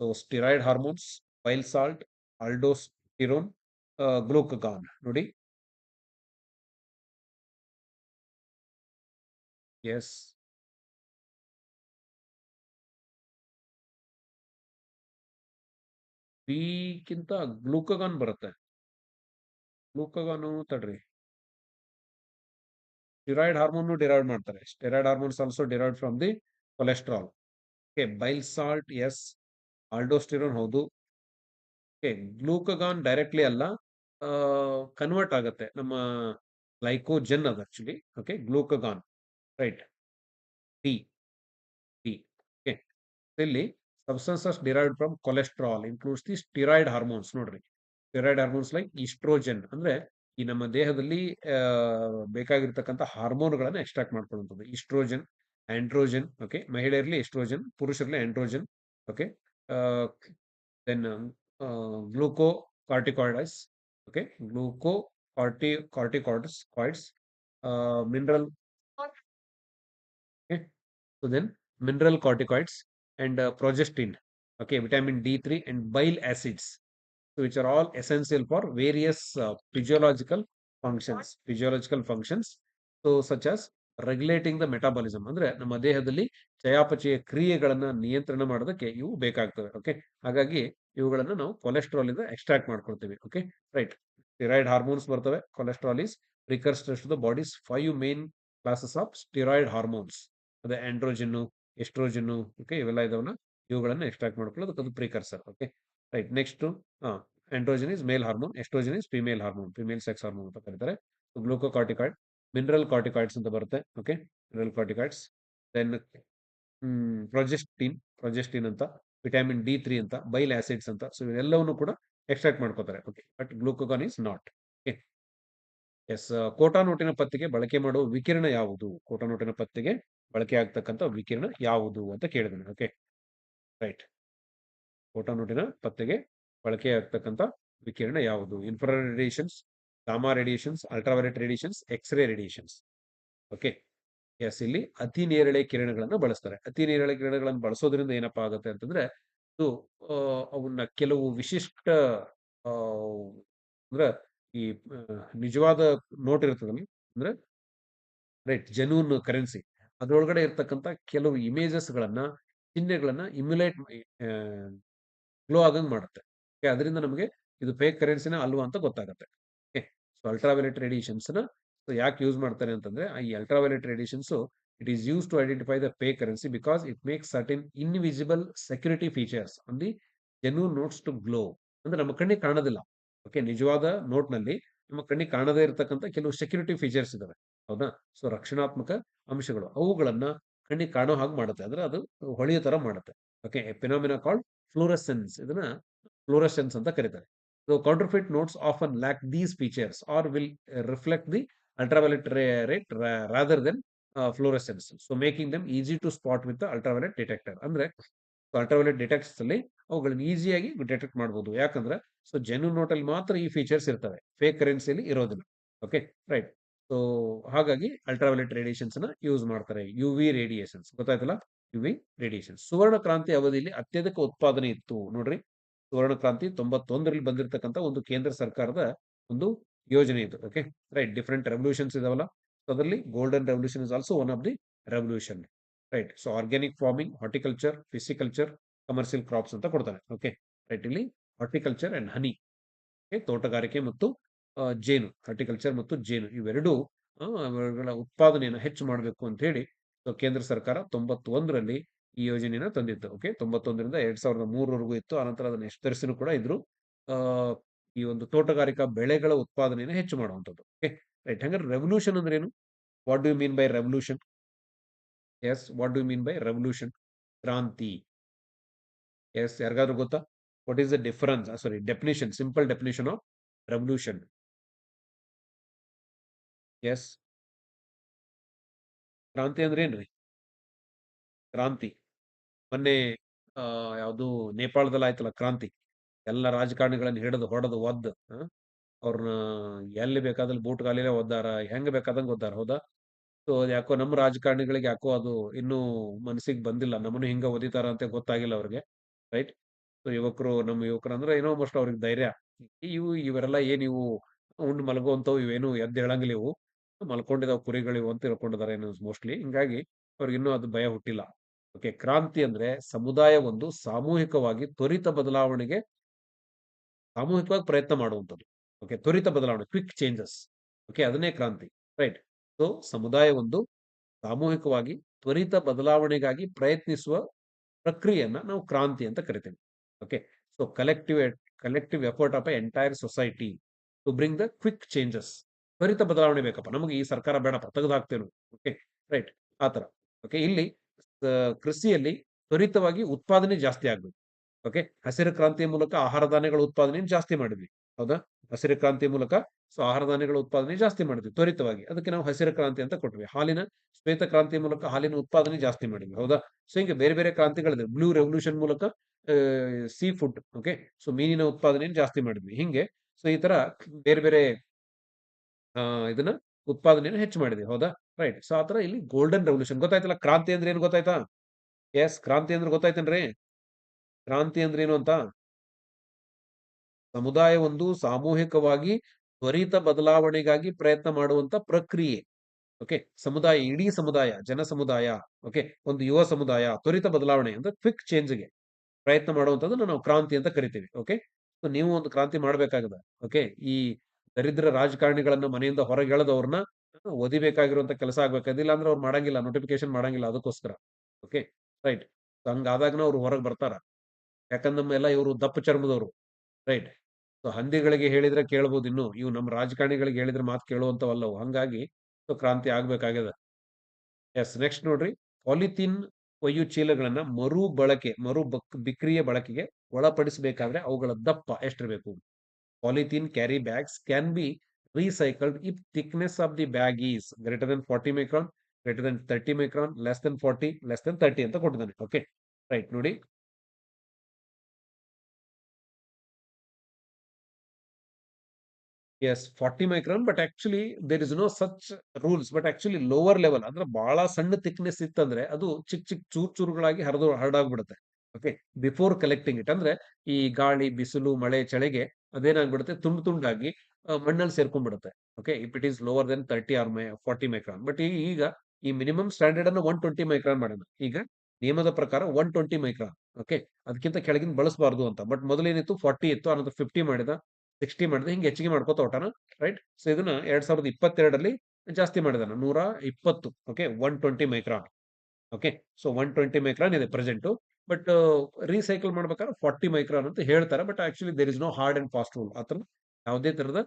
so steroid hormones bile salt aldosterone glucagon ನೋಡಿ. ಎಸ್. ಕಿಂತ ಗ್ಲೂಕಗಾನ್ ಬರುತ್ತೆ. ಗ್ಲೂಕಗಾನು ತಡ್ರಿ. ಸ್ಟಿರಾಯ್ಡ್ ಹಾರ್ಮೋನ್ ಡಿರೈವ್ ಮಾಡ್ತಾರೆ. Steroid hormones also derive from the cholesterol. Okay, bile salt, yes. Aldosterone ಹೌದು. Glucagon directly ಅಲ್ಲ convert ಆಗುತ್ತೆ. ನಮ್ಮ glycogen ಅದು ಆಕ್ಚುಲಿ. Okay, glucagon. ರೈಟ್. ಟಿ ಇಲ್ಲಿ substances derived from cholesterol includes the steroid hormones ನೋಡ್ರಿ. Steroid hormones like oestrogen ಅಂದ್ರೆ ಈ ನಮ್ಮ ದೇಹದಲ್ಲಿ ಬೇಕಾಗಿರ್ತಕ್ಕಂಥ ಹಾರ್ಮೋನ್ಗಳನ್ನ ಎಕ್ಸ್ಟ್ರಾಕ್ಟ್ ಮಾಡ್ಕೊಳ್ಳುವಂಥದ್ದು. ಈಸ್ಟ್ರೋಜೆನ್ ಆಂಡ್ರೋಜನ್ ಓಕೆ, ಮಹಿಳೆಯರಲ್ಲಿ ಎಸ್ಟ್ರೋಜನ್ ಪುರುಷರಲ್ಲಿ androgen okay then uh, glucocorticoids, okay, glucocorticoids, uh, mineral, okay, so then mineral corticoids and uh, progestin, okay, vitamin D3 and bile acids, so which are all essential for various uh, physiological functions, physiological functions, so such as regulating the metabolism ಅಂದ್ರೆ ನಮ್ಮ ದೇಹದಲ್ಲಿ ಚಯಾಪಚಯ ಕ್ರಿಯೆಗಳನ್ನ ನಿಯಂತ್ರಣ ಮಾಡೋದಕ್ಕೆ ಇವು ಬೇಕಾಗ್ತವೆ okay ಹಾಗಾಗಿ ಇವುಗಳನ್ನ ನಾವು ಕೊಲೆಸ್ಟ್ರಾಲ್ ಇಂದ ಎಕ್ಸ್ಟ್ರಾಕ್ಟ್ ಮಾಡ್ಕೊಳ್ತೀವಿ ಓಕೆ ರೈಟ್ ಸ್ಟಿರಾಯ್ಡ್ ಹಾರ್ಮೋನ್ಸ್ ಬರ್ತವೆ cholesterol is precursor to the bodies five main classes of steroid hormones ಅದೇ ಆಂಡ್ರೋಜನ್ನು ಎಸ್ಟ್ರೋಜನ್ನು ಓಕೆ ಇವೆಲ್ಲ ಇದಾವಲ್ಲ, ಇವುಗಳನ್ನ ಎಕ್ಸ್ಟ್ರಾಕ್ಟ್ ಮಾಡ್ಕೊಳ್ಳೋದು ಅದು precursor okay right next androgen is male hormone estrogen is female hormone female sex hormone ಅಂತ ಕರೀತಾರೆ. ಗ್ಲೂಕೋಕಾರ್ಟಿಕಾಯ್ಡ್ ಮಿನರಲ್ ಕಾರ್ಟಿಕಾಯ್ಡ್ಸ್ ಅಂತ ಬರುತ್ತೆ okay mineral corticoids then progestin progestin ಅಂತ ವಿಟಮಿನ್ ಡಿ ತ್ರೀ ಅಂತ ಬೈಲ್ ಆಸಿಡ್ಸ್ ಅಂತ ಸೊ ಇವೆಲ್ಲವನ್ನು ಕೂಡ ಎಕ್ಸ್ಟ್ರಾಕ್ಟ್ ಮಾಡ್ಕೋತಾರೆ okay but glucagon is not okay yes Kota ನೋಟಿನ ಪತ್ತಿಗೆ ಬಳಕೆ ಮಾಡುವ ವಿಕಿರಣ ಯಾವುದು? ಕೋಟಾ ನೋಟಿನ ಪತ್ತಿಗೆ ಬಳಕೆ ಆಗ್ತಕ್ಕಂಥ ವಿಕಿರಣ ಯಾವುದು ಅಂತ ಕೇಳಿದ್ದೇನೆ ಓಕೆ ರೈಟ್ ಕೋಟಾ ನೋಟಿನ ಪತ್ತೆಗೆ ಬಳಕೆ ಆಗ್ತಕ್ಕಂಥ ವಿಕಿರಣ ಯಾವುದು? Radiations gamma radiations ultraviolet radiations X ray radiations okay yes ಇಲ್ಲಿ ಅತಿ ನೇರಳೆ ಕಿರಣಗಳನ್ನು ಬಳಸ್ತಾರೆ. ಅತಿ ನೇರಳೆ ಕಿರಣಗಳನ್ನು ಬಳಸೋದ್ರಿಂದ ಏನಪ್ಪಾ ಆಗುತ್ತೆ ಅಂತಂದ್ರೆ, ಇದು ಅವನ್ನ ಕೆಲವು ವಿಶಿಷ್ಟ ಅಂದ್ರೆ ಈ ನಿಜವಾದ ನೋಟ್ ಇರ್ತದಲ್ಲ, ಅಂದ್ರೆ ರೈಟ್ ಜೆನ್ಯೂನ್ ಕರೆನ್ಸಿ ಅದರೊಳಗಡೆ ಇರ್ತಕ್ಕಂಥ ಕೆಲವು ಇಮೇಜಸ್ ಗಳನ್ನ ಚಿಹ್ನೆಗಳನ್ನ ಇಮ್ಯುಲೇಟ್ ಗ್ಲೋ ಆಗಂಗ್ ಮಾಡುತ್ತೆ. ಅದರಿಂದ ನಮಗೆ ಇದು ಫೇಕ್ ಕರೆನ್ಸಿನ ಅಲ್ವಾ ಅಂತ ಗೊತ್ತಾಗುತ್ತೆ. ಸೊ ಅಲ್ಟ್ರಾವೈಲೆಟ್ ರೇಡಿಯೇಷನ್ಸ್ನ ಸೊ ಯಾಕೆ ಯೂಸ್ ಮಾಡ್ತಾರೆ ಅಂತಂದ್ರೆ ಈ ultraviolet radiations it is use to identify the pay currency because it make certain invisible security features on the genuine notes to glow ಅಂದ್ರೆ ನಮ್ಮ ಕಣ್ಣಿಗೆ ಕಾಣೋದಿಲ್ಲ. ಓಕೆ ನಿಜವಾದ ನೋಟ್ನಲ್ಲಿ ನಮ್ಮ ಕಣ್ಣಿಗೆ ಕಾಣದೇ ಇರತಕ್ಕಂಥ ಕೆಲವು ಸೆಕ್ಯೂರಿಟಿ ಫೀಚರ್ಸ್ ಇದಾವೆ. ಹೌದಾ? ಸೊ ರಕ್ಷಣಾತ್ಮಕ ಅಂಶಗಳು. ಅವುಗಳನ್ನ ಕಣ್ಣಿಗೆ ಕಾಣೋ ಹಾಗೆ ಮಾಡುತ್ತೆ. ಅಂದ್ರೆ ಅದು ಹೊಳೆಯೋ ತರ ಮಾಡುತ್ತೆ. ಓಕೆ ಫಿನಾಮಿನಾ ಕಾಲ್ಡ್ ಫ್ಲೋರಸೆನ್ಸ್ ಇದನ್ನ ಫ್ಲೋರಸೆನ್ಸ್ ಅಂತ ಕರೀತಾರೆ. So counterfeit notes often lack these features are will reflect the ultraviolet rate rather than fluorescence so making them easy to spot with ultraviolet detector ಅಂದ್ರೆ ಅಲ್ಟ್ರಾವೈಲೆಟ್ ಡಿಟೆಕ್ಟ್ಸ್ ಅಲ್ಲಿ ಅವುಗಳನ್ನ ಈಸಿಯಾಗಿ detect ಮಾಡಬಹುದು ಯಾಕಂದ್ರೆ so genuine note ಅಲ್ಲಿ ಮಾತ್ರ ಈ features ಇರ್ತವೆ. ಫೇಕ್ ಕರೆನ್ಸಿಯಲ್ಲಿ ಇರೋದಿಲ್ಲ. ಓಕೆ ರೈಟ್ ಸೊ ಹಾಗಾಗಿ ಅಲ್ಟ್ರಾವೈಲೆಟ್ ರೇಡಿಯೇಷನ್ಸ್ನ ಯೂಸ್ ಮಾಡ್ತಾರೆ. ಯು ವಿ ರೇಡಿಯೇಷನ್ಸ್ ಗೊತ್ತಾಯ್ತಲ್ಲ? ಯು ವಿ ರೇಡಿಯೇಷನ್ಸ್ ಸುವರ್ಣ ಕ್ರಾಂತಿ ಅವಧಿಯಲ್ಲಿ ಅತ್ಯಧಿಕ ಉತ್ಪಾದನೆ ಇತ್ತು. ನೋಡ್ರಿ. ಸುವರ್ಣ ಕ್ರಾಂತಿ ತೊಂಬತ್ತೊಂದರಲ್ಲಿ ಬಂದಿರತಕ್ಕಂಥ ಒಂದು ಕೇಂದ್ರ ಸರ್ಕಾರದ ಒಂದು ಯೋಜನೆ ಇದು ಓಕೆ ರೈಟ್ ಡಿಫ್ರೆಂಟ್ ರೆವಲ್ಯೂಷನ್ಸ್ ಇದಾವಲ್ಲ. ಸೊ ಅದರಲ್ಲಿ golden revolution is also one of the revolution right so organic farming horticulture pisciculture commercial crops ಅಂತ ಕೊಡ್ತಾರೆ ಓಕೆ ರೈಟ್ ಇಲ್ಲಿ ಹಾರ್ಟಿಕಲ್ಚರ್ ಅಂಡ್ ಹನಿ ತೋಟಗಾರಿಕೆ ಮತ್ತು ಜೇನು ಹಾರ್ಟಿಕಲ್ಚರ್ ಮತ್ತು ಜೇನು ಇವೆರಡೂ ಉತ್ಪಾದನೆಯನ್ನು ಹೆಚ್ಚು ಮಾಡಬೇಕು ಅಂತ ಹೇಳಿ ಕೇಂದ್ರ ಸರ್ಕಾರ ತೊಂಬತ್ತೊಂದರಲ್ಲಿ ಈ ಯೋಜನೆಯನ್ನ ತಂದಿತ್ತು ಓಕೆ? ತೊಂಬತ್ತೊಂದರಿಂದ ಎರಡ್ ಸಾವಿರದ ಮೂರವರೆಗೂ ಇತ್ತು. ಆನಂತರ ಅದನ್ನು ವಿಸ್ತರಿಸಲು ಕೂಡ ಇದ್ರು. ಈ ಒಂದು ತೋಟಗಾರಿಕಾ ಬೆಳೆಗಳ ಉತ್ಪಾದನೆಯನ್ನು ಹೆಚ್ಚು ಮಾಡುವಂಥದ್ದು. ಓಕೆ? ರೈಟ್. ಹಂಗಾರೆ ರೆವಲ್ಯೂಷನ್ ಅಂದ್ರೆ ಏನು what do mean by revolution yes what do mean by revolution ಕ್ರಾಂತಿ. ಎಸ್ ಯಾರಿಗಾದ್ರೂ ಗೊತ್ತಾ? What is the difference sorry definition simple definition of revolution yes ಕ್ರಾಂತಿ ಅಂದ್ರೆ ಏನ್ರಿ ಕ್ರಾಂತಿ. ಮೊನ್ನೆ ಆ, ಯಾವುದು ನೇಪಾಳದಲ್ಲಿ ಆಯ್ತಲ್ಲ ಕ್ರಾಂತಿ. ಎಲ್ಲ ರಾಜಕಾರಣಿಗಳನ್ನ ಹಿಡಿದು ಹೊಡೆದು ಒದ್ದು ಅವ್ರನ್ನ ಎಲ್ಲಿ ಬೇಕಾದಲ್ಲಿ ಬೂಟ್ ಗಾಲಿಲೇ ಒದ್ದಾರ ಹೆಂಗ್ ಬೇಕಾದಂಗೆ ಒದ್ದಾರ ಹೌದಾ? ಸೊ ಯಾಕೋ ನಮ್ಮ ರಾಜಕಾರಣಿಗಳಿಗೆ ಯಾಕೋ ಅದು ಇನ್ನೂ ಮನಸ್ಸಿಗೆ ಬಂದಿಲ್ಲ. ನಮ್ಮನ್ನು ಹಿಂಗ ಓದಿತಾರ ಅಂತ ಗೊತ್ತಾಗಿಲ್ಲ ಅವ್ರಿಗೆ ರೈಟ್? ಸೊ ಯುವಕರು ನಮ್ಮ ಯುವಕರು ಅಂದ್ರೆ ಏನೋ ಮೋಸ್ಟ್ ಅವ್ರಿಗೆ ಧೈರ್ಯ. ಇವು ಇವರೆಲ್ಲ ಏನ್ ಇವು? ಉಂಡು ಮಲಗುವಂತವು ಇವೇನು ಎದ್ದು ಹೇಳಂಗಿಲ್ಲ ಇವು. ಮಲ್ಕೊಂಡಿದಾವ್ ಕುರಿಗಳಿವು ಅಂತ ತಿಳ್ಕೊಂಡಿದ್ದಾರೆ ಏನೋ ಮೋಸ್ಟ್ಲಿ. ಹಿಂಗಾಗಿ ಅವ್ರಿಗೆ ಇನ್ನೂ ಅದು ಭಯ ಹುಟ್ಟಿಲ್ಲ. ಓಕೆ, ಕ್ರಾಂತಿ ಅಂದ್ರೆ ಸಮುದಾಯ ಒಂದು ಸಾಮೂಹಿಕವಾಗಿ ತ್ವರಿತ ಬದಲಾವಣೆಗೆ ಸಾಮೂಹಿಕವಾಗಿ ಪ್ರಯತ್ನ ಮಾಡುವಂಥದ್ದು. ಓಕೆ, ತ್ವರಿತ ಬದಲಾವಣೆ ಕ್ವಿಕ್ ಚೇಂಜಸ್ ಓಕೆ, ಅದನ್ನೇ ಕ್ರಾಂತಿ, ರೈಟ್? ಸೊ ಸಮುದಾಯ ಒಂದು ಸಾಮೂಹಿಕವಾಗಿ ತ್ವರಿತ ಬದಲಾವಣೆಗಾಗಿ ಪ್ರಯತ್ನಿಸುವ ಪ್ರಕ್ರಿಯೆಯನ್ನ ನಾವು ಕ್ರಾಂತಿ ಅಂತ ಕರಿತೀವಿ. Okay so collective collective effort of a entire society to bring the quick changes ತ್ವರಿತ ಬದಲಾವಣೆ ಬೇಕಪ್ಪ, ನಮಗೆ ಈ ಸರ್ಕಾರ ಬೇಡಪ್ಪ, ತೆಗೆದು ಹಾಕ್ತೇವೆ ಓಕೆ, ರೈಟ್? ಆ ಥರ. ಓಕೆ, ಇಲ್ಲಿ ಕೃಷಿಯಲ್ಲಿ ತ್ವರಿತವಾಗಿ ಉತ್ಪಾದನೆ ಜಾಸ್ತಿ ಆಗ್ಬೇಕು. ಓಕೆ? ಹಸಿರು ಕ್ರಾಂತಿಯ ಮೂಲಕ ಆಹಾರ ಧಾನ್ಯಗಳ ಉತ್ಪಾದನೆ ಜಾಸ್ತಿ ಮಾಡಿದ್ವಿ. ಹೌದಾ? ಹಸಿರು ಕ್ರಾಂತಿ ಮೂಲಕ ಸೊ, ಆಹಾರ ಧಾನ್ಯಗಳ ಉತ್ಪಾದನೆ ಜಾಸ್ತಿ ಮಾಡಿದ್ವಿ, ತ್ವರಿತವಾಗಿ. ಅದಕ್ಕೆ ನಾವು ಹಸಿರು ಕ್ರಾಂತಿ ಅಂತ ಕೊಟ್ವಿ. ಹಾಲಿನ ಶ್ವೇತ ಕ್ರಾಂತಿ ಮೂಲಕ ಹಾಲಿನ ಉತ್ಪಾದನೆ ಜಾಸ್ತಿ ಮಾಡಿದ್ವಿ. ಹೌದಾ? ಸೊ, ಹಿಂಗೆ ಬೇರೆ ಬೇರೆ ಕ್ರಾಂತಿಗಳಿದೆ. ಬ್ಲೂ ರೆವಲ್ಯೂಷನ್ ಮೂಲಕ ಸೀ ಫುಡ್, ಓಕೆ? ಸೊ, ಮೀನಿನ ಉತ್ಪಾದನೆಯನ್ನು ಜಾಸ್ತಿ ಮಾಡಿದ್ವಿ. ಹಿಂಗೆ ಸೊ, ಈ ತರ ಬೇರೆ ಬೇರೆ ಇದನ್ನ ಉತ್ಪಾದನೆಯನ್ನು ಹೆಚ್ಚು ಮಾಡಿದ್ವಿ. ಹೌದಾ? ರೈಟ್ ಸೊ ಆತರ ಇಲ್ಲಿ ಗೋಲ್ಡನ್ ರೆವಲ್ಯೂಷನ್ ಗೊತ್ತಾಯ್ತಲ್ಲ ಕ್ರಾಂತಿ ಅಂದ್ರೆ ಏನು ಗೊತ್ತಾಯ್ತಾ? ಎಸ್ ಕ್ರಾಂತಿ ಅಂದ್ರೆ ಗೊತ್ತಾಯ್ತೇನ್ರಿ? ಕ್ರಾಂತಿ ಅಂದ್ರೆ ಏನು ಅಂತ? ಸಮುದಾಯವೊಂದು ಸಾಮೂಹಿಕವಾಗಿ ತ್ವರಿತ ಬದಲಾವಣೆಗಾಗಿ ಪ್ರಯತ್ನ ಮಾಡುವಂತ ಪ್ರಕ್ರಿಯೆ. ಓಕೆ ಸಮುದಾಯ, ಇಡೀ ಸಮುದಾಯ, ಜನ ಸಮುದಾಯ ಓಕೆ ಒಂದು ಯುವ ಸಮುದಾಯ, ತ್ವರಿತ ಬದಲಾವಣೆ ಅಂದ್ರೆ ಕ್ವಿಕ್ ಚೇಂಜ್ಗೆ ಪ್ರಯತ್ನ ಮಾಡುವಂತದನ್ನ ನಾವು ಕ್ರಾಂತಿ ಅಂತ ಕರಿತೀವಿ. ಓಕೆ ಸೊ ನೀವು ಒಂದು ಕ್ರಾಂತಿ ಮಾಡ್ಬೇಕಾಗದ. ಓಕೆ ಈ ದರಿದ್ರ ರಾಜಕಾರಣಿಗಳನ್ನ ಮನೆಯಿಂದ ಹೊರಗೆ ಎಳೆದವ್ರನ್ನ ಓದಿಬೇಕಾಗಿರುವಂತ ಕೆಲಸ ಆಗ್ಬೇಕಾದಿಲ್ಲ ಅಂದ್ರೆ ಅವ್ರು ಮಾಡಂಗಿಲ್ಲ ನೋಟಿಫಿಕೇಶನ್ ಮಾಡಂಗಿಲ್ಲ ಅದಕ್ಕೋಸ್ಕರ. ಓಕೆ ರೈಟ್ ಹಂಗಾದಾಗನ ಅವ್ರು ಹೊರಗೆ ಬರ್ತಾರ. ಯಾಕಂದ್ರೆ ಎಲ್ಲ ಇವರು ದಪ್ಪ ಚರ್ಮದವರು. ರೈಟ್ ಸೊ ಹಂದಿಗಳಿಗೆ ಹೇಳಿದ್ರೆ ಕೇಳ್ಬೋದು ಇನ್ನು. ಇವು ನಮ್ಮ ರಾಜಕಾರಣಿಗಳಿಗೆ ಹೇಳಿದ್ರೆ ಮಾತು ಕೇಳುವಂತವಲ್ಲವು. ಹಂಗಾಗಿ ಸೊ, ಕ್ರಾಂತಿ ಆಗ್ಬೇಕಾಗ್ಯದ. ಎಸ್ ನೆಕ್ಸ್ಟ್ ನೋಡ್ರಿ. ಪಾಲಿಥೀನ್ ಒಯ್ಯು ಚೀಲಗಳನ್ನ ಮರು ಬಳಕೆ, ಮರು ಬಕ್, ಬಿಕ್ರಿಯ ಬಳಕೆಗೆ ಒಳಪಡಿಸಬೇಕಾದ್ರೆ ಅವುಗಳ ದಪ್ಪ ಎಷ್ಟಿರಬೇಕು? Polythene, carry bags, can be recycled if thickness of the bag is greater than forty micron greater than thirty micron less than forty less than thirty ಅಂತ ಕೊಟ್ಟಿದ್ದಾನೆ. ಓಕೆ ರೈಟ್ ನೋಡಿ. Yes forty micron but actually there is no such rules but actually lower level ಅಂದ್ರೆ ಬಹಳ ಸಣ್ಣ thickness ಇತ್ತಂದ್ರೆ ಅದು ಚಿಕ್ಕ ಚಿಕ್ಕ ಚೂರ್ ಚೂರುಗಳಾಗಿ ಹರಿದು ಹರಡಾಗ್ಬಿಡುತ್ತೆ. ಓಕೆ ಬಿಫೋರ್ ಕಲೆಕ್ಟಿಂಗ್ ಇಟ್ ಅಂದ್ರೆ ಈ ಗಾಳಿ, ಬಿಸಿಲು, ಮಳೆ, ಚಳಿಗೆ ಅದೇನಾಗ್ಬಿಡುತ್ತೆ? ತುಂಡು ತುಂಡಾಗಿ ಮಣ್ಣಲ್ಲಿ ಸೇರ್ಕೊಂಡ್ಬಿಡುತ್ತೆ. Okay if it is lower than thirty or my forty micron but ಈಗ ಈ ಮಿನಿಮಮ್ ಸ್ಟ್ಯಾಂಡರ್ಡ್ ಅನ್ನು ಒನ್ ಟ್ವೆಂಟಿ ಮೈಕ್ರಾನ್ ಮಾಡೋಣ. ಈಗ ನಿಯಮದ ಪ್ರಕಾರ ಒನ್ ಟ್ವೆಂಟಿ ಮೈಕ್ರಾನ್ ಓಕೆ ಅದಕ್ಕಿಂತ ಕೆಳಗಿನ ಬಳಸಬಾರ್ದು ಅಂತ. ಬಟ್ ಮೊದಲೇನಿತ್ತು? ಫಾರ್ಟಿ ಇತ್ತು. ಅನ್ನೋದು ಫಿಫ್ಟಿ ಮಾಡಿದ ಸಿಕ್ಸ್ಟಿ ಮಾಡಿದ, ಹಿಂಗೆ ಹೆಚ್ಚಿಗೆ ಮಾಡ್ಕೋತ ಹೊಟ್ಟಾನ ರೈಟ್ ಸೊ ಇದನ್ನ ಎರಡ್ ಸಾವಿರದ ಇಪ್ಪತ್ತೆರಡರಲ್ಲಿ ಜಾಸ್ತಿ ಮಾಡಿದಾನ. ನೂರ ಇಪ್ಪತ್ತು. Okay one twenty micron okay so one twenty micron ಇದೆ ಪ್ರೆಸೆಂಟ್ ಬಟ್ ರೀಸೈಕಲ್ ಮಾಡ್ಬೇಕಾದ್ರೆ ಫಾರ್ಟಿ ಮೈಕ್ರಾನ್ ಅಂತ ಹೇಳ್ತಾರೆ. But actually there is no hard and fast rule ಆತರ ಯಾವುದೇ ತರದ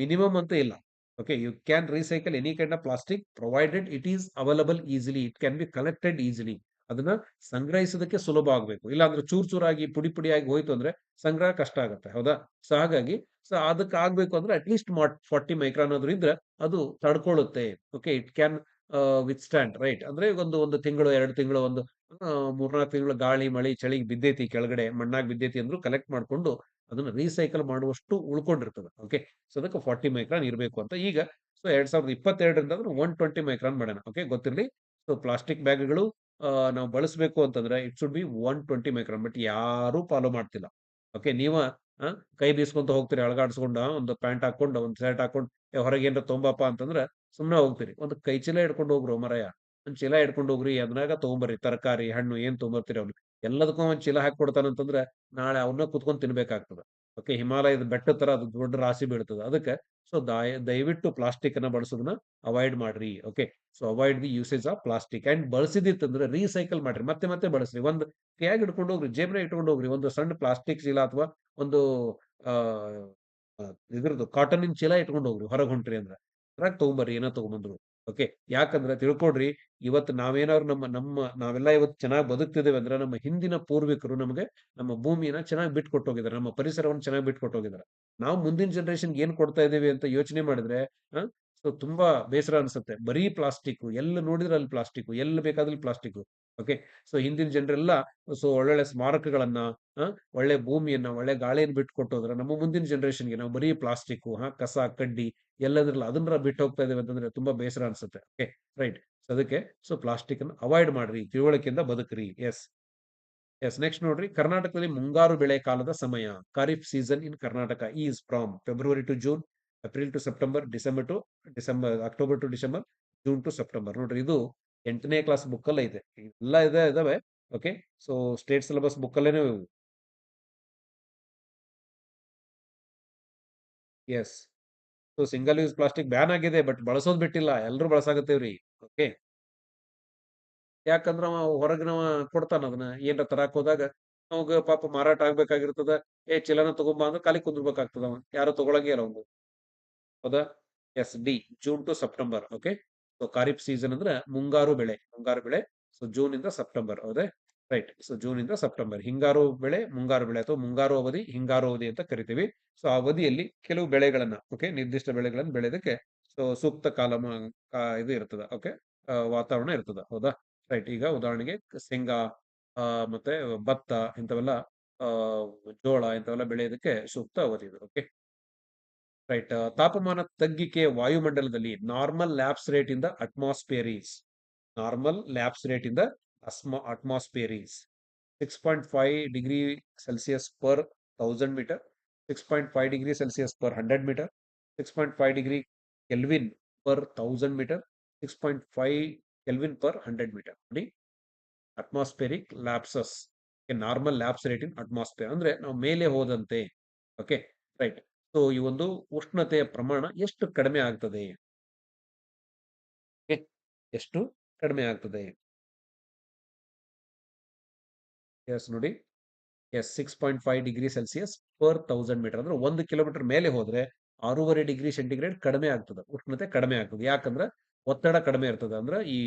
ಮಿನಿಮಮ್ ಅಂತ ಇಲ್ಲ. Okay, you can recycle any kind of plastic provided it is available easily. It can be collected easily. ಅದನ್ನ ಸಂಗ್ರಹಿಸೋದಕ್ಕೆ ಸುಲಭ ಆಗಬೇಕು. ಇಲ್ಲಾಂದ್ರೆ ಚೂರ್ ಚೂರಾಗಿ ಪುಡಿ ಪುಡಿಯಾಗಿ ಹೋಯ್ತು ಅಂದ್ರೆ ಸಂಗ್ರಹ ಕಷ್ಟ ಆಗುತ್ತೆ. ಹೌದಾ? ಸೊ, ಹಾಗಾಗಿ ಸೊ, ಅದಕ್ಕೆ ಆಗ್ಬೇಕು ಅಂದ್ರೆ ಅಟ್ಲೀಸ್ಟ್ ಫಾರ್ಟಿ ಮೈಕ್ರಾನ್ ಆದ್ರೂ ಇದ್ರೆ ಅದು ತಡ್ಕೊಳ್ಳುತ್ತೆ. Okay, it can withstand right ಅಂದ್ರೆ ಒಂದು ಒಂದು ತಿಂಗಳು, ಎರಡು ತಿಂಗಳು, ಒಂದು ಮೂರ್ನಾಲ್ಕು ತಿಂಗಳು ಗಾಳಿ, ಮಳಿ ಚಳಿಗೆ ಬಿದ್ದೈತಿ. ಕೆಳಗಡೆ ಮಣ್ಣಾಗಿ ಬಿದ್ದೈತಿ ಅಂದ್ರೂ ಕಲೆಕ್ಟ್ ಮಾಡ್ಕೊಂಡು ಅದನ್ನ ರೀಸೈಕಲ್ ಮಾಡುವಷ್ಟು ಉಳ್ಕೊಂಡಿರ್ತದೆ. ಓಕೆ ಸೊ ಅದಕ್ಕೆ ಫಾರ್ಟಿ ಮೈಕ್ರಾನ್ ಇರಬೇಕು ಅಂತ. ಈಗ ಸೊ ಎರಡ್ ಸಾವಿರದ ಇಪ್ಪತ್ತೆರಡರಿಂದ ಅಂದ್ರೆ ಒನ್ ಟ್ವೆಂಟಿ ಮೈಕ್ರಾನ್ ಮಾಡೋಣ. ಓಕೆ ಗೊತ್ತಿರಲಿ? ಸೊ ಪ್ಲಾಸ್ಟಿಕ್ ಬ್ಯಾಗ್ಗಳು ನಾವು ಬಳಸಬೇಕು ಅಂತಂದ್ರೆ it should be one twenty micron but ಯಾರೂ ಫಾಲೋ ಮಾಡ್ತಿಲ್ಲ. ಓಕೆ ನೀವ ಕೈ ಬೀಸ್ಕೊಂತ ಹೋಗ್ತೀರಿ, ಅಳಗಾಡ್ಸ್ಕೊಂಡ, ಒಂದು ಪ್ಯಾಂಟ್ ಹಾಕೊಂಡು ಒಂದು ಶರ್ಟ್ ಹಾಕೊಂಡು ಹೊರಗೆ ಏನಾರ ತೊಂಬಪ್ಪ ಅಂತಂದ್ರೆ ಸುಮ್ಮನೆ ಹೋಗ್ತೀರಿ. ಒಂದು ಕೈ ಚೀಲ ಹಿಡ್ಕೊಂಡು ಹೋಗ್ರು ಮರಯ ಒಂದು ಚೀಲ ಹಿಡ್ಕೊಂಡು ಹೋಗ್ರಿ ಅದನ್ನಾಗ ತೊಗೊಂಬರ್ರಿ, ತರಕಾರಿ, ಹಣ್ಣು, ಏನ್ ತೊಗೊಂಬರ್ತೀರಿ ಅವ್ನು ಎಲ್ಲದಕ್ಕೂ ಒಂದು ಚೀಲ ಹಾಕಿ ಕೊಡ್ತಾನಂತಂದ್ರೆ ನಾಳೆ ಅವನ್ನ ಕುತ್ಕೊಂಡು ತಿನ್ಬೇಕಾಗ್ತದೆ. ಓಕೆ, ಹಿಮಾಲಯದ ಬೆಟ್ಟ ತರ ಅದು ದೊಡ್ಡ ರಾಶಿ ಬೀಳ್ತದೆ. ಅದಕ್ಕೆ ಸೊ ದಯವಿಟ್ಟು ಪ್ಲಾಸ್ಟಿಕ್ ಅನ್ನ ಬಳಸೋದನ್ನ ಅವಾಯ್ಡ್ ಮಾಡ್ರಿ. Okay so avoid the usage of plastic and ಬಳಸಿದಿತ್ತಂದ್ರೆ recycle ಮಾಡ್ರಿ. ಮತ್ತೆ ಮತ್ತೆ ಬಳಸ್ರಿ. ಒಂದು ಕೈಯಾಗಿ ಇಟ್ಕೊಂಡು ಹೋಗ್ರಿ ಜೇಬ್ರೆ ಇಟ್ಕೊಂಡು ಹೋಗ್ರಿ. ಒಂದು ಸಣ್ಣ ಪ್ಲಾಸ್ಟಿಕ್ ಚೀಲ ಅಥವಾ ಒಂದು ಇದ್ರದ್ದು ಕಾಟನ್ ಚೀಲ ಇಟ್ಕೊಂಡು ಹೋಗ್ರಿ, ಹೊರಗೆ ಹೊಂಟ್ರಿ ಅಂದ್ರೆ. ಅದ್ರಾಗ ತಗೊಂಬರ್ರಿ, ಏನೋ ತಗೊಂಬಂದ್ರು. ಓಕೆ. ಯಾಕಂದ್ರೆ ತಿಳ್ಕೊಡ್ರಿ ಇವತ್ತು ನಾವೇನಾದ್ರು ನಮ್ಮ ನಮ್ಮ, ನಾವೆಲ್ಲ ಇವತ್ತು ಚೆನ್ನಾಗಿ ಬದುಕ್ತಿದ್ದೇವೆ ಅಂದ್ರೆ ನಮ್ಮ ಹಿಂದಿನ ಪೂರ್ವಿಕರು ನಮಗೆ ನಮ್ಮ ಭೂಮಿನ ಚೆನ್ನಾಗಿ ಬಿಟ್ಟು ಹೋಗಿದ್ದಾರೆ ನಮ್ಮ ಪರಿಸರವನ್ನು ಚೆನ್ನಾಗಿ ಬಿಟ್ಟು ಹೋಗಿದ್ದಾರೆ ನಾವು ಮುಂದಿನ ಜನರೇಷನ್ಗೆ ಏನ್ ಕೊಡ್ತಾ ಇದ್ದೀವಿ ಅಂತ ಯೋಚನೆ ಮಾಡಿದ್ರೆ ಸೊ ತುಂಬಾ ಬೇಸರ ಅನ್ಸುತ್ತೆ. ಬರೀ ಪ್ಲಾಸ್ಟಿಕ್ ಎಲ್ಲ ನೋಡಿದ್ರೆ ಅಲ್ಲಿ ಪ್ಲಾಸ್ಟಿಕ್ ಎಲ್ಲಿ ಬೇಕಾದಲ್ಲಿ ಪ್ಲಾಸ್ಟಿಕ್ ಓಕೆ ಸೊ ಹಿಂದಿನ ಜನರೆಲ್ಲ ಸೊ, ಒಳ್ಳೊಳ್ಳೆ ಸ್ಮಾರಕಗಳನ್ನ ಒಳ್ಳೆ ಭೂಮಿಯನ್ನ, ಒಳ್ಳೆ ಗಾಳಿಯನ್ನು ಬಿಟ್ಕೊಟ್ಟೋದ್ರೆ ನಮ್ಮ ಮುಂದಿನ ಜನರೇಷನ್ಗೆ ನಾವು ಬರೀ ಪ್ಲಾಸ್ಟಿಕ್ ಹಾ, ಕಸ, ಕಡ್ಡಿ ಎಲ್ಲದ್ರಲ್ಲ ಅದನ್ನ ಬಿಟ್ಟು ಹೋಗ್ತಾ ಇದೇವೆ ಅಂತಂದ್ರೆ ತುಂಬಾ ಬೇಸರ ಅನ್ಸುತ್ತೆ. ಓಕೆ ರೈಟ್ ಸೊ ಅದಕ್ಕೆ ಸೊ, ಪ್ಲಾಸ್ಟಿಕ್ ಅನ್ನು ಅವಾಯ್ಡ್ ಮಾಡ್ರಿ, ತಿಳುವಳಿಕೆಯಿಂದ ಬದುಕ್ರಿ. ಎಸ್ ಎಸ್ ನೆಕ್ಸ್ಟ್ ನೋಡ್ರಿ. ಕರ್ನಾಟಕದಲ್ಲಿ ಮುಂಗಾರು ಬೆಳೆ ಕಾಲದ ಸಮಯ. Kharif season in Karnataka is from February to June April to September December to December October to December June to September ನೋಡ್ರಿ, ಇದು ಎಂಟನೇ ಕ್ಲಾಸ್ ಬುಕ್ ಅಲ್ಲ ಇದೆ. ಎಲ್ಲ ಇದೆ, ಇದಾವೆ. ಓಕೆ ಸೊ ಸ್ಟೇಟ್ ಸಿಲೆಬಸ್ ಬುಕ್ಕಲ್ಲೇನೇ ಇವು. Yes so single use plastic ban ಆಗಿದೆ ಬಟ್ ಬಳಸೋದು ಬಿಟ್ಟಿಲ್ಲ. ಎಲ್ಲರೂ ಬಳಸಾಕತ್ತೇವ್ರಿ. ಓಕೆ ಯಾಕಂದ್ರ ಅವ ಹೊರಗಿನವ ಕೊಡ್ತಾನ ಅದನ್ನ. ಏನ್ರ ತರಾಕ್ ಹೋದಾಗ ಅವಾಗ ಪಾಪ ಮಾರಾಟ ಆಗ್ಬೇಕಾಗಿರ್ತದ. ಏ ಚಿಲನ ತಗೊಂಬ ಅಂದ್ರೆ ಖಾಲಿ ಕುಂದ್ರಬೇಕಾಗ್ತದ ಅವ. ಯಾರು ತಗೊಳಂಗೇ ಇಲ್ಲ ಅವ್ನು ಹೌದಾ? Yes D June to September okay so kharif season ಅಂದ್ರೆ ಮುಂಗಾರು ಬೆಳೆ ಮುಂಗಾರು ಬೆಳೆ ಸೊ ಜೂನ್ ಇಂದ ಸೆಪ್ಟೆಂಬರ್ ಹೌದೇ? ರೈಟ್ ಸೊ ಜೂನ್ ಇಂದ ಸೆಪ್ಟೆಂಬರ್ ಹಿಂಗಾರು ಬೆಳೆ, ಮುಂಗಾರು ಬೆಳೆ ಅಥವಾ ಮುಂಗಾರು ಅವಧಿ, ಹಿಂಗಾರು ಅವಧಿ ಅಂತ ಕರಿತೀವಿ. ಸೊ ಆ ಅವಧಿಯಲ್ಲಿ ಕೆಲವು ಬೆಳೆಗಳನ್ನ ಓಕೆ ನಿರ್ದಿಷ್ಟ ಬೆಳೆಗಳನ್ನ ಬೆಳೆಯೋದಕ್ಕೆ ಸೊ ಸೂಕ್ತ ಕಾಲ ಇದು ಇರ್ತದ ಓಕೆ ವಾತಾವರಣ ಇರ್ತದ, ಹೌದಾ? ರೈಟ್ ಈಗ ಉದಾಹರಣೆಗೆ ಶೇಂಗಾ ಮತ್ತೆ ಭತ್ತ ಇಂಥವೆಲ್ಲ ಜೋಳ ಇಂಥವೆಲ್ಲ ಬೆಳೆಯೋದಕ್ಕೆ ಸೂಕ್ತ ಅವಧಿ ಇದು ಓಕೆ ರೈಟ್ ತಾಪಮಾನ ತಗ್ಗಿಕೆ ವಾಯುಮಂಡಲದಲ್ಲಿ ನಾರ್ಮಲ್ ಲ್ಯಾಬ್ಸ್ ರೇಟ್ ಇಂದ atmosphere is normal lapse rate ಇಂದ Asma atmosphere six point five degree Celsius per thousand metre six point five degree Celsius per hundred metre six point five degree kelvin per thousand metre six point five kelvin per hundred metre ನೋಡಿ atmospheric lapses normal lapse rate in atmosphere ಅಂದ್ರೆ ನಾವು ಮೇಲೆ ಹೋದಂತೆ. Okay right so, ಈ ಒಂದು ಉಷ್ಣತೆಯ ಪ್ರಮಾಣ ಎಷ್ಟು ಕಡಿಮೆ ಆಗ್ತದೆ? ಎಷ್ಟು ಕಡಿಮೆ ಆಗ್ತದೆ? ಎಸ್ ನೋಡಿ. Yes six point five degree Celsius per thousand metre ಅಂದ್ರೆ ಒಂದು ಕಿಲೋಮೀಟರ್ ಮೇಲೆ ಹೋದ್ರೆ ಆರೂವರೆ ಡಿಗ್ರಿ ಸೆಂಟಿಗ್ರೇಡ್ ಕಡಿಮೆ ಆಗ್ತದೆ. ಉಷ್ಣತೆ ಕಡಿಮೆ ಆಗ್ತದೆ. ಯಾಕಂದ್ರೆ ಒತ್ತಡ ಕಡಿಮೆ ಇರ್ತದೆ. ಅಂದ್ರೆ ಈ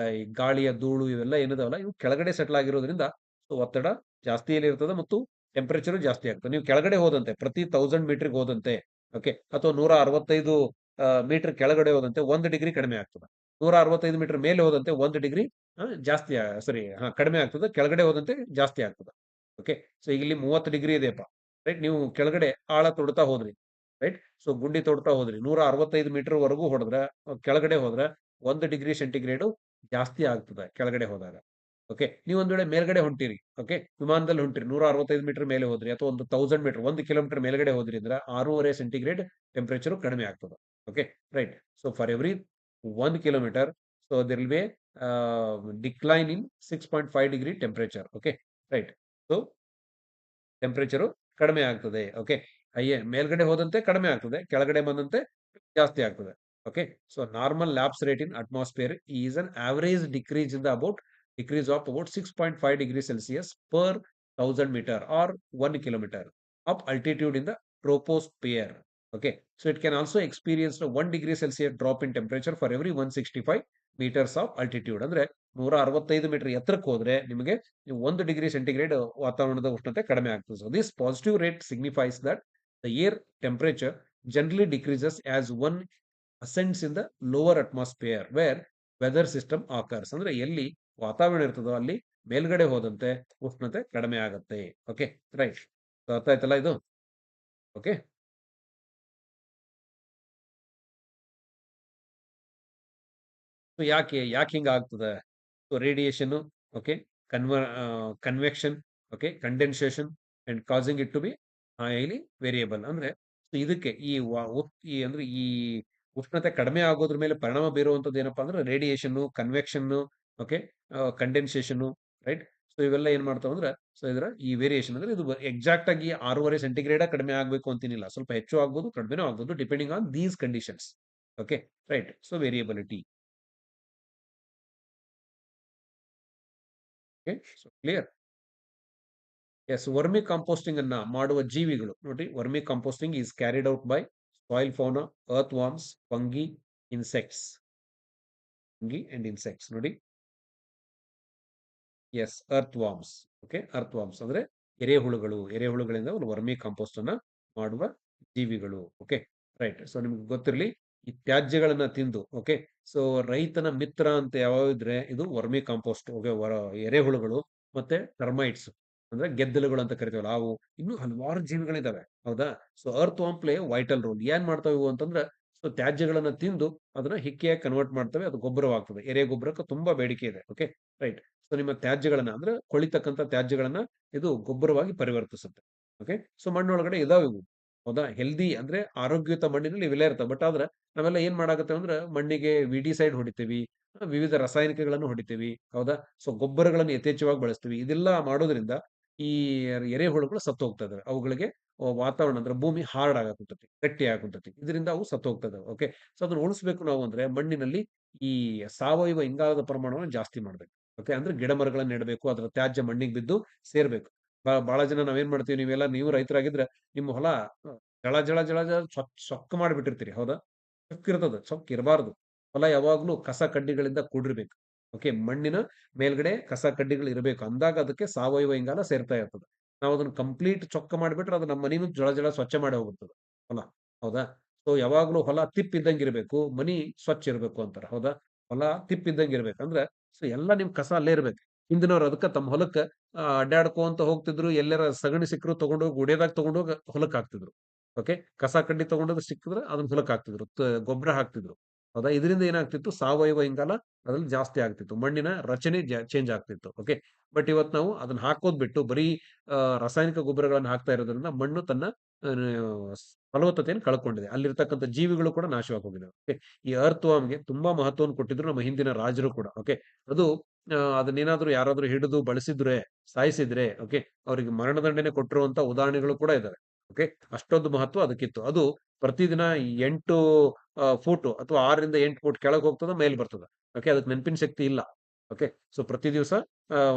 ಲೈ, ಗಾಳಿಯ ಧೂಳು ಇವೆಲ್ಲ ಏನಿದಾವಲ್ಲ, ಇವು ಕೆಳಗಡೆ ಸೆಟ್ಲ್ ಆಗಿರೋದ್ರಿಂದ ಒತ್ತಡ ಜಾಸ್ತಿಯಲ್ಲಿ ಇರ್ತದೆ ಮತ್ತು ಟೆಂಪರೇಚರ್ ಜಾಸ್ತಿ ಆಗ್ತದೆ. ನೀವು ಕೆಳಗಡೆ ಹೋದಂತೆ, ಪ್ರತಿ ತೌಸಂಡ್ ಮೀಟ್ರಿಗೆ ಹೋದಂತೆ ಓಕೆ ಅಥವಾ ನೂರ ಅರವತ್ತೈದು ಮೀಟರ್ ಕೆಳಗಡೆ ಹೋದಂತೆ ಒಂದು ಡಿಗ್ರಿ ಕಡಿಮೆ ಆಗ್ತದೆ. ನೂರ ಅರವತ್ತೈದು ಮೀಟರ್ ಮೇಲೆ ಹೋದಂತೆ ಒಂದು ಡಿಗ್ರಿ ಜಾಸ್ತಿ ಸಾರಿ ಹಾ, ಕಡಿಮೆ ಆಗ್ತದೆ. ಕೆಳಗಡೆ ಹೋದಂತೆ ಜಾಸ್ತಿ ಆಗ್ತದೆ ಓಕೆ ಸೊ ಇಲ್ಲಿ ಮೂವತ್ತು ಡಿಗ್ರಿ ಇದೆಯಪ್ಪ ರೈಟ್ ನೀವು ಕೆಳಗಡೆ ಆಳ ತೊಡ್ತಾ ಹೋದ್ರಿ ರೈಟ್ ಸೊ ಗುಂಡಿ ತೊಡ್ತಾ ಹೋದ್ರಿ ನೂರ ಅರವತ್ತೈದು ಮೀಟರ್ ವರೆಗೂ ಹೊಡೆದ್ರೆ, ಕೆಳಗಡೆ ಹೋದ್ರೆ ಒಂದು ಡಿಗ್ರಿ ಸೆಂಟಿಗ್ರೇಡು ಜಾಸ್ತಿ ಆಗ್ತದೆ, ಕೆಳಗಡೆ ಹೋದಾಗ. ಓಕೆ ನೀವು ಒಂದ್ ವೇಳೆ ಮೇಲ್ಗಡೆ ಹೊಂಟಿರಿ ಓಕೆ ವಿಮಾನದಲ್ಲಿ ಹೊಂಟಿರಿ ನೂರ ಅರವತ್ತೈದು ಮೀಟರ್ ಮೇಲೆ ಹೋದ್ರಿ ಅಥವಾ ಒಂದು ತೌಸಂಡ್ ಮೀಟರ್ ಒಂದು ಕಿಲೋಮೀಟರ್ ಮೇಲ್ಗಡೆ ಹೋದ್ರಿ ಅಂದ್ರೆ ಆರೂವರೆ ಸೆಂಟಿಗ್ರೇಡ್ ಟೆಂಪರೇಚರ್ ಕಡಿಮೆ ಆಗ್ತದೆ okay right so for every one kilometre so there will be decline in six point five degree temperature okay right so temperature ಕಡಿಮೆ ಆಗ್ತದೆ ಓಕೆ ಅಯ್ಯೇ, ಮೇಲ್ಗಡೆ ಹೋದಂತೆ ಕಡಿಮೆ ಆಗ್ತದೆ, ಕೆಳಗಡೆ ಬಂದಂತೆ ಜಾಸ್ತಿ ಆಗ್ತದೆ okay so normal lapse rate in atmosphere is an average decrease in the about decrease of about 6.5 degrees Celsius per 1000 meter or 1 kilometer of altitude in the troposphere. Okay, so it can also experience a 1 degree Celsius drop in temperature for every 165 meters of altitude. ಅಂದ್ರೆ ನೂರ ಅರವತ್ತೈದು metre ಎತ್ತರಕ್ಕೆ ಹೋದ್ರೆ ನಿಮಗೆ ನೀವು ಒಂದು degree centigrade ವಾತಾವರಣದ ಉಷ್ಣತೆ ಕಡಿಮೆ ಆಗ್ತದೆ so this positive rate signifies that the air temperature generally decreases as one ascends in the lower atmosphere where weather system occurs ಅಂದ್ರೆ ಎಲ್ಲಿ ವಾತಾವರಣ ಇರ್ತದೋ ಅಲ್ಲಿ ಮೇಲ್ಗಡೆ ಹೋದಂತೆ ಉಷ್ಣತೆ ಕಡಿಮೆ ಆಗತ್ತೆ. ಓಕೆ ರೈಟ್ ಅರ್ಥ ಆಯ್ತಲ್ಲ ಇದು? ಓಕೆ ಯಾಕೆ ಯಾಕೆ ಹಿಂಗ ಆಗ್ತದೆ? So radiation okay ಕನ್ವ convection okay condensation and causing it to be highly variable ಅಂದ್ರೆ ಇದಕ್ಕೆ ಈ ಈ ಅಂದ್ರೆ ಈ ಉಷ್ಣತೆ ಕಡಿಮೆ ಆಗೋದ್ರ ಮೇಲೆ ಪರಿಣಾಮ ಬೀರುವಂತದ್ದು ಏನಪ್ಪಾ ಅಂದ್ರೆ radiation convection okay? Condensation right so ಇವೆಲ್ಲ ಏನ್ ಮಾಡ್ತಾವ ಅಂದ್ರೆ ಸೊ ಇದರ ಈ ವೇರಿಯೇಷನ್ ಅಂದ್ರೆ ಇದು ಎಕ್ಸಾಕ್ಟ್ ಆಗಿ ಆರೂವರೆ ಸೆಂಟಿಗ್ರೇಡ್ ಕಡಿಮೆ ಆಗ್ಬೇಕು ಅಂತಿನಿಲ್ಲ. ಸ್ವಲ್ಪ ಹೆಚ್ಚು ಆಗ್ಬೋದು, ಕಡಿಮೆನೂ ಆಗ್ಬೋದು depending on these conditions okay? Right so variability okay? So clear yes vermicomposting ಅನ್ನ ಮಾಡುವ ಜೀವಿಗಳು. ನೋಡಿ vermicomposting is carried out by soil fauna earthworms fungi insects fungi and insects ನೋಡಿ. Yes earthworms okay earthworms ಅಂದ್ರೆ ಎರೆಹುಳುಗಳು. ಎರೆಹುಳುಗಳಿಂದ ಒಂದು vermi compost ಅನ್ನ ಮಾಡುವ ಜೀವಿಗಳು ಓಕೆ ರೈಟ್ ಸೊ ನಿಮ್ಗೆ ಗೊತ್ತಿರಲಿ, ಈ ತ್ಯಾಜ್ಯಗಳನ್ನ ತಿಂದು ಓಕೆ ಸೊ ರೈತನ ಮಿತ್ರ ಅಂತ ಯಾವ ಇದ್ರೆ, ಇದು ವರ್ಮಿ ಕಾಂಪೋಸ್ಟ್ ಓಕೆ ಎರೆಹುಳುಗಳು ಮತ್ತೆ ಟರ್ಮೈಟ್ಸ್ ಅಂದ್ರೆ ಗೆದ್ದಲುಗಳು ಅಂತ ಕರಿತೀವಲ್ಲ, ಅವು ಇನ್ನೂ ಹಲವಾರು ಜೀವಿಗಳಿದಾವೆ, ಹೌದಾ? So earthworm play vital role ಏನ್ ಮಾಡ್ತಾವೆ ಅಂತಂದ್ರೆ ಸೊ ತ್ಯಾಜ್ಯಗಳನ್ನ ತಿಂದು, ಅದನ್ನ ಹಿಕ್ಕಿಯಾಗಿ ಕನ್ವರ್ಟ್ ಮಾಡ್ತವೆ, ಅದು ಗೊಬ್ಬರವಾಗ್ತದೆ. ಎರೆ ಗೊಬ್ಬರಕ್ಕೆ ತುಂಬಾ ಬೇಡಿಕೆ ಇದೆ ಓಕೆ ರೈಟ್ ಸೊ ನಿಮ್ಮ ತ್ಯಾಜ್ಯಗಳನ್ನ ಅಂದ್ರೆ ಕೊಳಿತಕ್ಕಂಥ ತ್ಯಾಜ್ಯಗಳನ್ನ ಇದು ಗೊಬ್ಬರವಾಗಿ ಪರಿವರ್ತಿಸುತ್ತೆ. ಓಕೆ ಸೊ ಮಣ್ಣೊಳಗಡೆ ಇದಾವೆ ಇವು. ಹೌದಾ? ಹೆಲ್ದಿ ಅಂದ್ರೆ ಆರೋಗ್ಯಯುತ ಮಣ್ಣಿನಲ್ಲಿ ಇವೆಲ್ಲ ಇರ್ತವೆ ಬಟ್ ಆದ್ರೆ ನಾವೆಲ್ಲ ಏನ್ ಮಾಡಾಕತ್ತೇವೆ ಅಂದ್ರೆ ಮಣ್ಣಿಗೆ ವಿಡಿಸೈಡ್ ಹೊಡಿತೀವಿ ಆ, ವಿವಿಧ ರಾಸಾಯನಿಕಗಳನ್ನು ಹೊಡಿತೀವಿ. ಹೌದಾ? ಸೊ ಗೊಬ್ಬರಗಳನ್ನು ಯಥೇಚ್ಛವಾಗಿ ಬಳಸ್ತೀವಿ. ಇದೆಲ್ಲ ಮಾಡೋದ್ರಿಂದ ಈ ಎರೆಹುಳುಗಳು ಸತ್ತು ಹೋಗ್ತಾ ಅವುಗಳಿಗೆ ವಾತಾವರಣ ಅಂದ್ರೆ ಭೂಮಿ ಹಾರ್ಡ್ ಆಗಕುಂತತಿ ಗಟ್ಟಿ ಆಗಕುಂತತಿ ಇದರಿಂದ ಅವು ಸತ್ತು ಹೋಗ್ತಾ ಓಕೆ ಸೊ ಅದನ್ನ ಉಳಿಸ್ಬೇಕು ನಾವು ಅಂದ್ರೆ ಮಣ್ಣಿನಲ್ಲಿ ಈ ಸಾವಯವ ಇಂಗಾಲದ ಪ್ರಮಾಣವನ್ನು ಜಾಸ್ತಿ ಮಾಡ್ಬೇಕು. ಓಕೆ ಅಂದ್ರೆ ಗಿಡ ಮರಗಳನ್ನ ನೆಡಬೇಕು, ಅದರ ತ್ಯಾಜ್ಯ ಮಣ್ಣಿಗೆ ಬಿದ್ದು ಸೇರ್ಬೇಕು. ಬಹಳ ಜನ ನಾವೇನ್ ಮಾಡ್ತೀವಿ ನೀವೆಲ್ಲ, ನೀವು ರೈತರಾಗಿದ್ರೆ ನಿಮ್ಮ ಹೊಲ ಜಳ ಜಳ ಜಳ ಜಳ ಸೊಕ್ ಸೊಕ್ಕ ಮಾಡಿಬಿಟ್ಟಿರ್ತೀರಿ, ಹೌದಾ? ಸೊಕ್ಕ ಇರ್ತದ ಸೊಕ್ಕ ಇರಬಾರ್ದು. ಹೊಲ ಯಾವಾಗ್ಲೂ ಕಸ ಕಡ್ಡಿಗಳಿಂದ ಕೂಡಿರ್ಬೇಕು. ಓಕೆ ಮಣ್ಣಿನ ಮೇಲ್ಗಡೆ ಕಸ ಕಡ್ಡಿಗಳು ಇರಬೇಕು. ಅಂದಾಗ ಅದಕ್ಕೆ ಸಾವಯವ ಇಂಗಾಲ ಸೇರ್ತಾ ಇರ್ತದೆ. ನಾವು ಅದನ್ನ ಕಂಪ್ಲೀಟ್ ಚೊಕ್ಕ ಮಾಡಿಬಿಟ್ರೆ ಅದು ನಮ್ಮ ಮನಿನೂ ಜಳ ಜಳ ಸ್ವಚ್ಛ ಮಾಡಿ ಹೋಗುತ್ತದೆ, ಹೊಲ, ಹೌದಾ? ಸೊ ಯಾವಾಗ್ಲೂ ಹೊಲ ತಿಪ್ಪಿದ್ದಂಗೆ ಇರಬೇಕು, ಮನಿ ಸ್ವಚ್ಛ ಇರಬೇಕು ಅಂತಾರೆ, ಹೌದಾ? ಹೊಲ ತಿಪ್ಪಿದ್ದಂಗೆ ಇರ್ಬೇಕು. ಅಂದ್ರೆ ಸೊ, ಎಲ್ಲ ನಿಮ್ ಕಸ ಅಲ್ಲೇ ಇರ್ಬೇಕು. ಹಿಂದಿನವ್ರು ಅದಕ್ಕೆ ತಮ್ಮ ಹೊಲಕ್ಕೆ ಅಡ್ಡಾಡ್ಕೊಂತ ಹೋಗ್ತಿದ್ರು, ಎಲ್ಲರ ಸಗಣಿ ಸಿಕ್ಕರು ತಗೊಂಡೋಗಿ ಗುಡಿಯದಾಗ ತಗೊಂಡೋಗಿ ಹೊಲಕ್ಕೆ ಹಾಕ್ತಿದ್ರು. ಓಕೆ? ಕಸ ಕಡ್ಡಿ ತಗೊಂಡೋದ್ ಸಿಕ್ಕಿದ್ರೆ ಅದನ್ನ ಹೊಲಕ್ಕೆ ಹಾಕ್ತಿದ್ರು. ಗೊಬ್ಬರ ಹಾಕ್ತಿದ್ರು. ಹೌದಾ ಇದರಿಂದ ಏನಾಗ್ತಿತ್ತು? ಸಾವಯವ ಇಂಗಾಲ ಅದ್ರಲ್ಲಿ ಜಾಸ್ತಿ ಆಗ್ತಿತ್ತು. ಮಣ್ಣಿನ ರಚನೆ ಚೇಂಜ್ ಆಗ್ತಿತ್ತು. ಓಕೆ? ಬಟ್ ಇವತ್ತು ನಾವು ಅದನ್ನ ಹಾಕೋದ್ ಬಿಟ್ಟು ಬರೀ ರಾಸಾಯನಿಕ ಗೊಬ್ಬರಗಳನ್ನು ಹಾಕ್ತಾ ಇರೋದ್ರಿಂದ ಮಣ್ಣು ತನ್ನ ಫಲವತ್ತತೆಯನ್ನು ಕಳ್ಕೊಂಡಿದೆ. ಅಲ್ಲಿರ್ತಕ್ಕಂಥ ಜೀವಿಗಳು ಕೂಡ ನಾಶವಾಗಿ ಹೋಗಿದ್ದಾವೆ ಓಕೆ ಈ ಅರ್ತ್ ವಾಮ್ಗೆ ತುಂಬಾ ಮಹತ್ವವನ್ನು ಕೊಟ್ಟಿದ್ರು ನಮ್ಮ ಹಿಂದಿನ ರಾಜರು ಕೂಡ. ಓಕೆ ಅದು ಅದನ್ನೇನಾದ್ರೂ ಯಾರಾದ್ರೂ ಹಿಡಿದು ಬಳಸಿದ್ರೆ, ಸಾಯಿಸಿದ್ರೆ ಓಕೆ ಅವರಿಗೆ ಮರಣದಂಡನೆ ಕೊಟ್ಟಿರುವಂತ ಉದಾಹರಣೆಗಳು ಕೂಡ ಇದಾವೆ. ಓಕೆ ಅಷ್ಟೊಂದು ಮಹತ್ವ ಅದಕ್ಕಿತ್ತು. ಅದು ಪ್ರತಿದಿನ ಎಂಟು ಫೂಟ್ ಅಥವಾ ಆರರಿಂದ ಎಂಟು ಫೂಟ್ ಕೆಳಗೆ ಹೋಗ್ತದ, ಮೇಲೆ ಬರ್ತದ. ಓಕೆ ಅದಕ್ಕೆ ನೆನಪಿನ ಶಕ್ತಿ ಇಲ್ಲ. ಓಕೆ ಸೊ ಪ್ರತಿ ದಿವಸ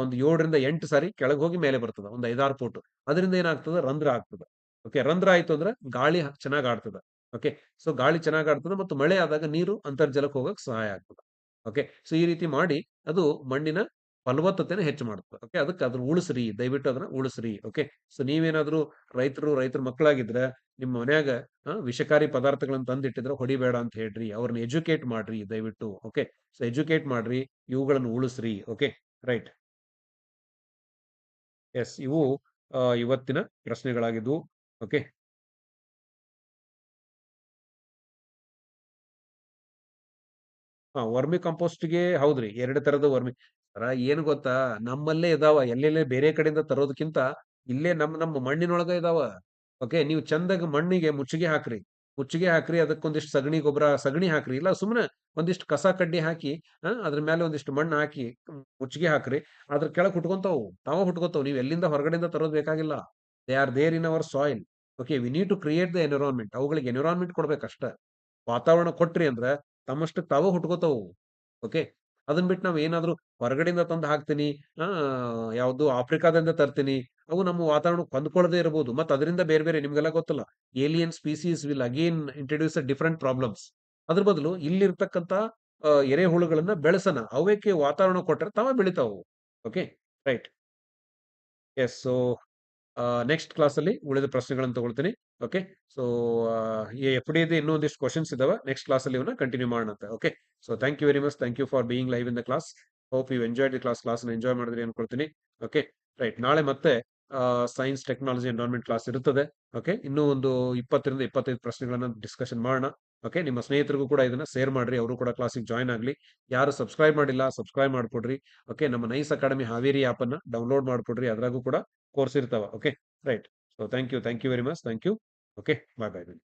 ಒಂದು ಏಳರಿಂದ ಎಂಟು ಸಾರಿ ಕೆಳಗೆ ಹೋಗಿ ಮೇಲೆ ಬರ್ತದ. ಒಂದು ಐದಾರು ಫೂಟ್. ಅದರಿಂದ ಏನಾಗ್ತದೆ? ರಂಧ್ರ ಆಗ್ತದೆ. ಓಕೆ ರಂಧ್ರ ಆಯ್ತು ಅಂದ್ರೆ ಗಾಳಿ ಚೆನ್ನಾಗಿ ಆಡ್ತದ. ಓಕೆ ಸೊ ಗಾಳಿ ಚೆನ್ನಾಗಿ ಆಡ್ತದೆ ಮತ್ತು ಮಳೆ ಆದಾಗ ನೀರು ಅಂತರ್ಜಲಕ್ಕೆ ಹೋಗಕ್ಕೆ ಸಹಾಯ ಆಗ್ತದೆ. ಓಕೆ ಸೊ ಈ ರೀತಿ ಮಾಡಿ ಅದು ಮಣ್ಣಿನ ಫಲವತ್ತತೆನ ಹೆಚ್ಚು ಮಾಡ್ತದೆ. ಓಕೆ ಅದಕ್ಕೆ ಅದನ್ನ ಉಳಿಸ್ರಿ, ದಯವಿಟ್ಟು ಅದನ್ನ ಉಳಿಸ್ರಿ. ಓಕೆ ಸೊ ನೀವೇನಾದ್ರೂ ರೈತರು, ರೈತರ ಮಕ್ಕಳಾಗಿದ್ರೆ ನಿಮ್ಮ ಮನ್ಯಾಗ ವಿಷಕಾರಿ ಪದಾರ್ಥಗಳನ್ನ ತಂದಿಟ್ಟಿದ್ರೆ ಹೊಡಿಬೇಡ ಅಂತ ಹೇಳ್ರಿ. ಅವ್ರನ್ನ ಎಜುಕೇಟ್ ಮಾಡ್ರಿ, ದಯವಿಟ್ಟು. ಓಕೆ ಸೊ ಎಜುಕೇಟ್ ಮಾಡ್ರಿ, ಇವುಗಳನ್ನು ಉಳಿಸ್ರಿ. ಓಕೆ ರೈಟ್ ಎಸ್ ಇವು ಇವತ್ತಿನ ಪ್ರಶ್ನೆಗಳಾಗಿದ್ವು. ಓಕೆ ಹಾ ವರ್ಮಿ ಕಂಪೋಸ್ಟ್ಗೆ ಹೌದ್ರಿ ಎರಡು ತರದ ವರ್ಮಿ. ಸರ ಏನ್ ಗೊತ್ತಾ ನಮ್ಮಲ್ಲೇ ಇದಾವ ಎಲ್ಲೆಲ್ಲೇ ಬೇರೆ ಕಡೆಯಿಂದ ತರೋದಕ್ಕಿಂತ ಇಲ್ಲೇ ನಮ್ಮ ನಮ್ಮ ಮಣ್ಣಿನೊಳಗ ಇದಾವ. ಓಕೆ ನೀವು ಚಂದಾಗ ಮಣ್ಣಿಗೆ ಮುಚ್ಚಿಗೆ ಹಾಕ್ರಿ. ಮುಚ್ಚಿಗೆ ಹಾಕ್ರಿ ಅದಕ್ಕೊಂದಿಷ್ಟು ಸಗಣಿ ಗೊಬ್ಬರ ಸಗಣಿ ಹಾಕ್ರಿ ಇಲ್ಲ ಸುಮ್ಮನೆ ಒಂದಿಷ್ಟು ಕಸ ಕಡ್ಡಿ ಹಾಕಿ ಆ, ಅದ್ರ ಮೇಲೆ ಒಂದಿಷ್ಟು ಮಣ್ಣು ಹಾಕಿ ಮುಚ್ಚಿಗೆ ಹಾಕ್ರಿ ಅದ್ರ ಕೆಳಗೆ ಹುಟ್ಕೊಂತಾವು ತಾವ ಹುಟ್ಕೋತಾವ್ ನೀವು ಎಲ್ಲಿಂದ ಹೊರಗಡೆಯಿಂದ ತರೋದ್ ಬೇಕಾಗಿಲ್ಲ. They are there in our soil okay we need to create the environment ಅವುಗಳಿಗೆ ಎನ್ವಿರಾನ್ಮೆಂಟ್ ಕೊಡ್ಬೇಕಷ್ಟ ವಾತಾವರಣ ಕೊಟ್ರಿ ಅಂದ್ರೆ ತಮ್ಮಷ್ಟು ತಾವ ಹುಟ್ಕೋತಾವು. ಓಕೆ ಅದನ್ನ ಬಿಟ್ಟು ನಾವ್ ಏನಾದ್ರೂ ಹೊರಗಡೆಯಿಂದ ತಂದು ಹಾಕ್ತೀನಿ ಯಾವ್ದು ಆಫ್ರಿಕಾದಿಂದ ತರ್ತೀನಿ, ಅವು ನಮ್ಮ ವಾತಾವರಣಕ್ಕೆ ಹೊಂದ್ಕೊಳ್ಳದೆ ಇರಬಹುದು ಮತ್ತೆ ಅದರಿಂದ ಬೇರೆ ಬೇರೆ ನಿಮ್ಗೆಲ್ಲ ಗೊತ್ತಲ್ಲ. Alien species will again introduce a different problems ಅದ್ರ ಬದಲು ಇಲ್ಲಿರ್ತಕ್ಕಂಥ ಎರೆಹುಳುಗಳನ್ನ ಬೆಳೆಸನ ಅವಕ್ಕೆ ವಾತಾವರಣ ಕೊಟ್ಟರೆ ತಾವ ಬೆಳಿತಾವು. Okay right yes so next ಕ್ಲಾಸಲ್ಲಿ ಉಳಿದ ಪ್ರಶ್ನೆಗಳನ್ನು ತಗೊಳ್ತೀನಿ. ಓಕೆ ಸೊ ಎಫ್ ಡಿ ಇದೆ ಇನ್ನೊಂದಿಷ್ಟು ಕ್ವಶನ್ಸ್ ಇದಾವೆ. ನೆಕ್ಸ್ಟ್ ಕ್ಲಾಸಲ್ಲಿ ಇವನ್ನ ಕಂಟಿನ್ಯೂ ಮಾಡೋಣ okay so thank you very much thank you for being live in the class hope you enjoy the class class enjoy ಮಾಡಿದ್ರಿ ಅನ್ಕೊಳ್ತೀನಿ. ಓಕೆ ರೈಟ್ ನಾಳೆ ಮತ್ತೆ ಸೈನ್ಸ್ ಟೆಕ್ನಾಲಜಿ ಎನ್ವೈರ್ಮೆಂಟ್ ಕ್ಲಾಸ್ ಇರುತ್ತದೆ ಓಕೆ ಇನ್ನೂ ಒಂದು ಇಪ್ಪತ್ತರಿಂದ ಇಪ್ಪತ್ತೈದು ಪ್ರಶ್ನೆಗಳನ್ನ ಡಿಸ್ಕಷನ್ ಮಾಡೋಣ. ಓಕೆ ನಿಮ್ಮ ಸ್ನೇಹಿತರಿಗೂ ಕೂಡ ಇದನ್ನ ಶೇರ್ ಮಾಡ್ರಿ, ಅವರು ಕೂಡ ಕ್ಲಾಸಿಗೆ ಜಾಯ್ನ್ ಆಗಲಿ. ಯಾರು ಸಬ್ಸ್ಕ್ರೈಬ್ ಮಾಡಿಲ್ಲ ಸಬ್ಸ್ಕ್ರೈಬ್ ಮಾಡ್ಕೊಡ್ರಿ. ಓಕೆ ನಮ್ಮ ನೈಸ್ ಅಕಾಡೆಮಿ ಹಾವೇರಿ ಆಪ್ ಅನ್ನ ಡೌನ್ಲೋಡ್ ಮಾಡ್ಕೊಡ್ರಿ, ಅದ್ರಾಗೂ ಕೂಡ ಕೋರ್ಸ್ ಇರ್ತಾವ. Okay right so thank you thank you very much thank you okay bye bye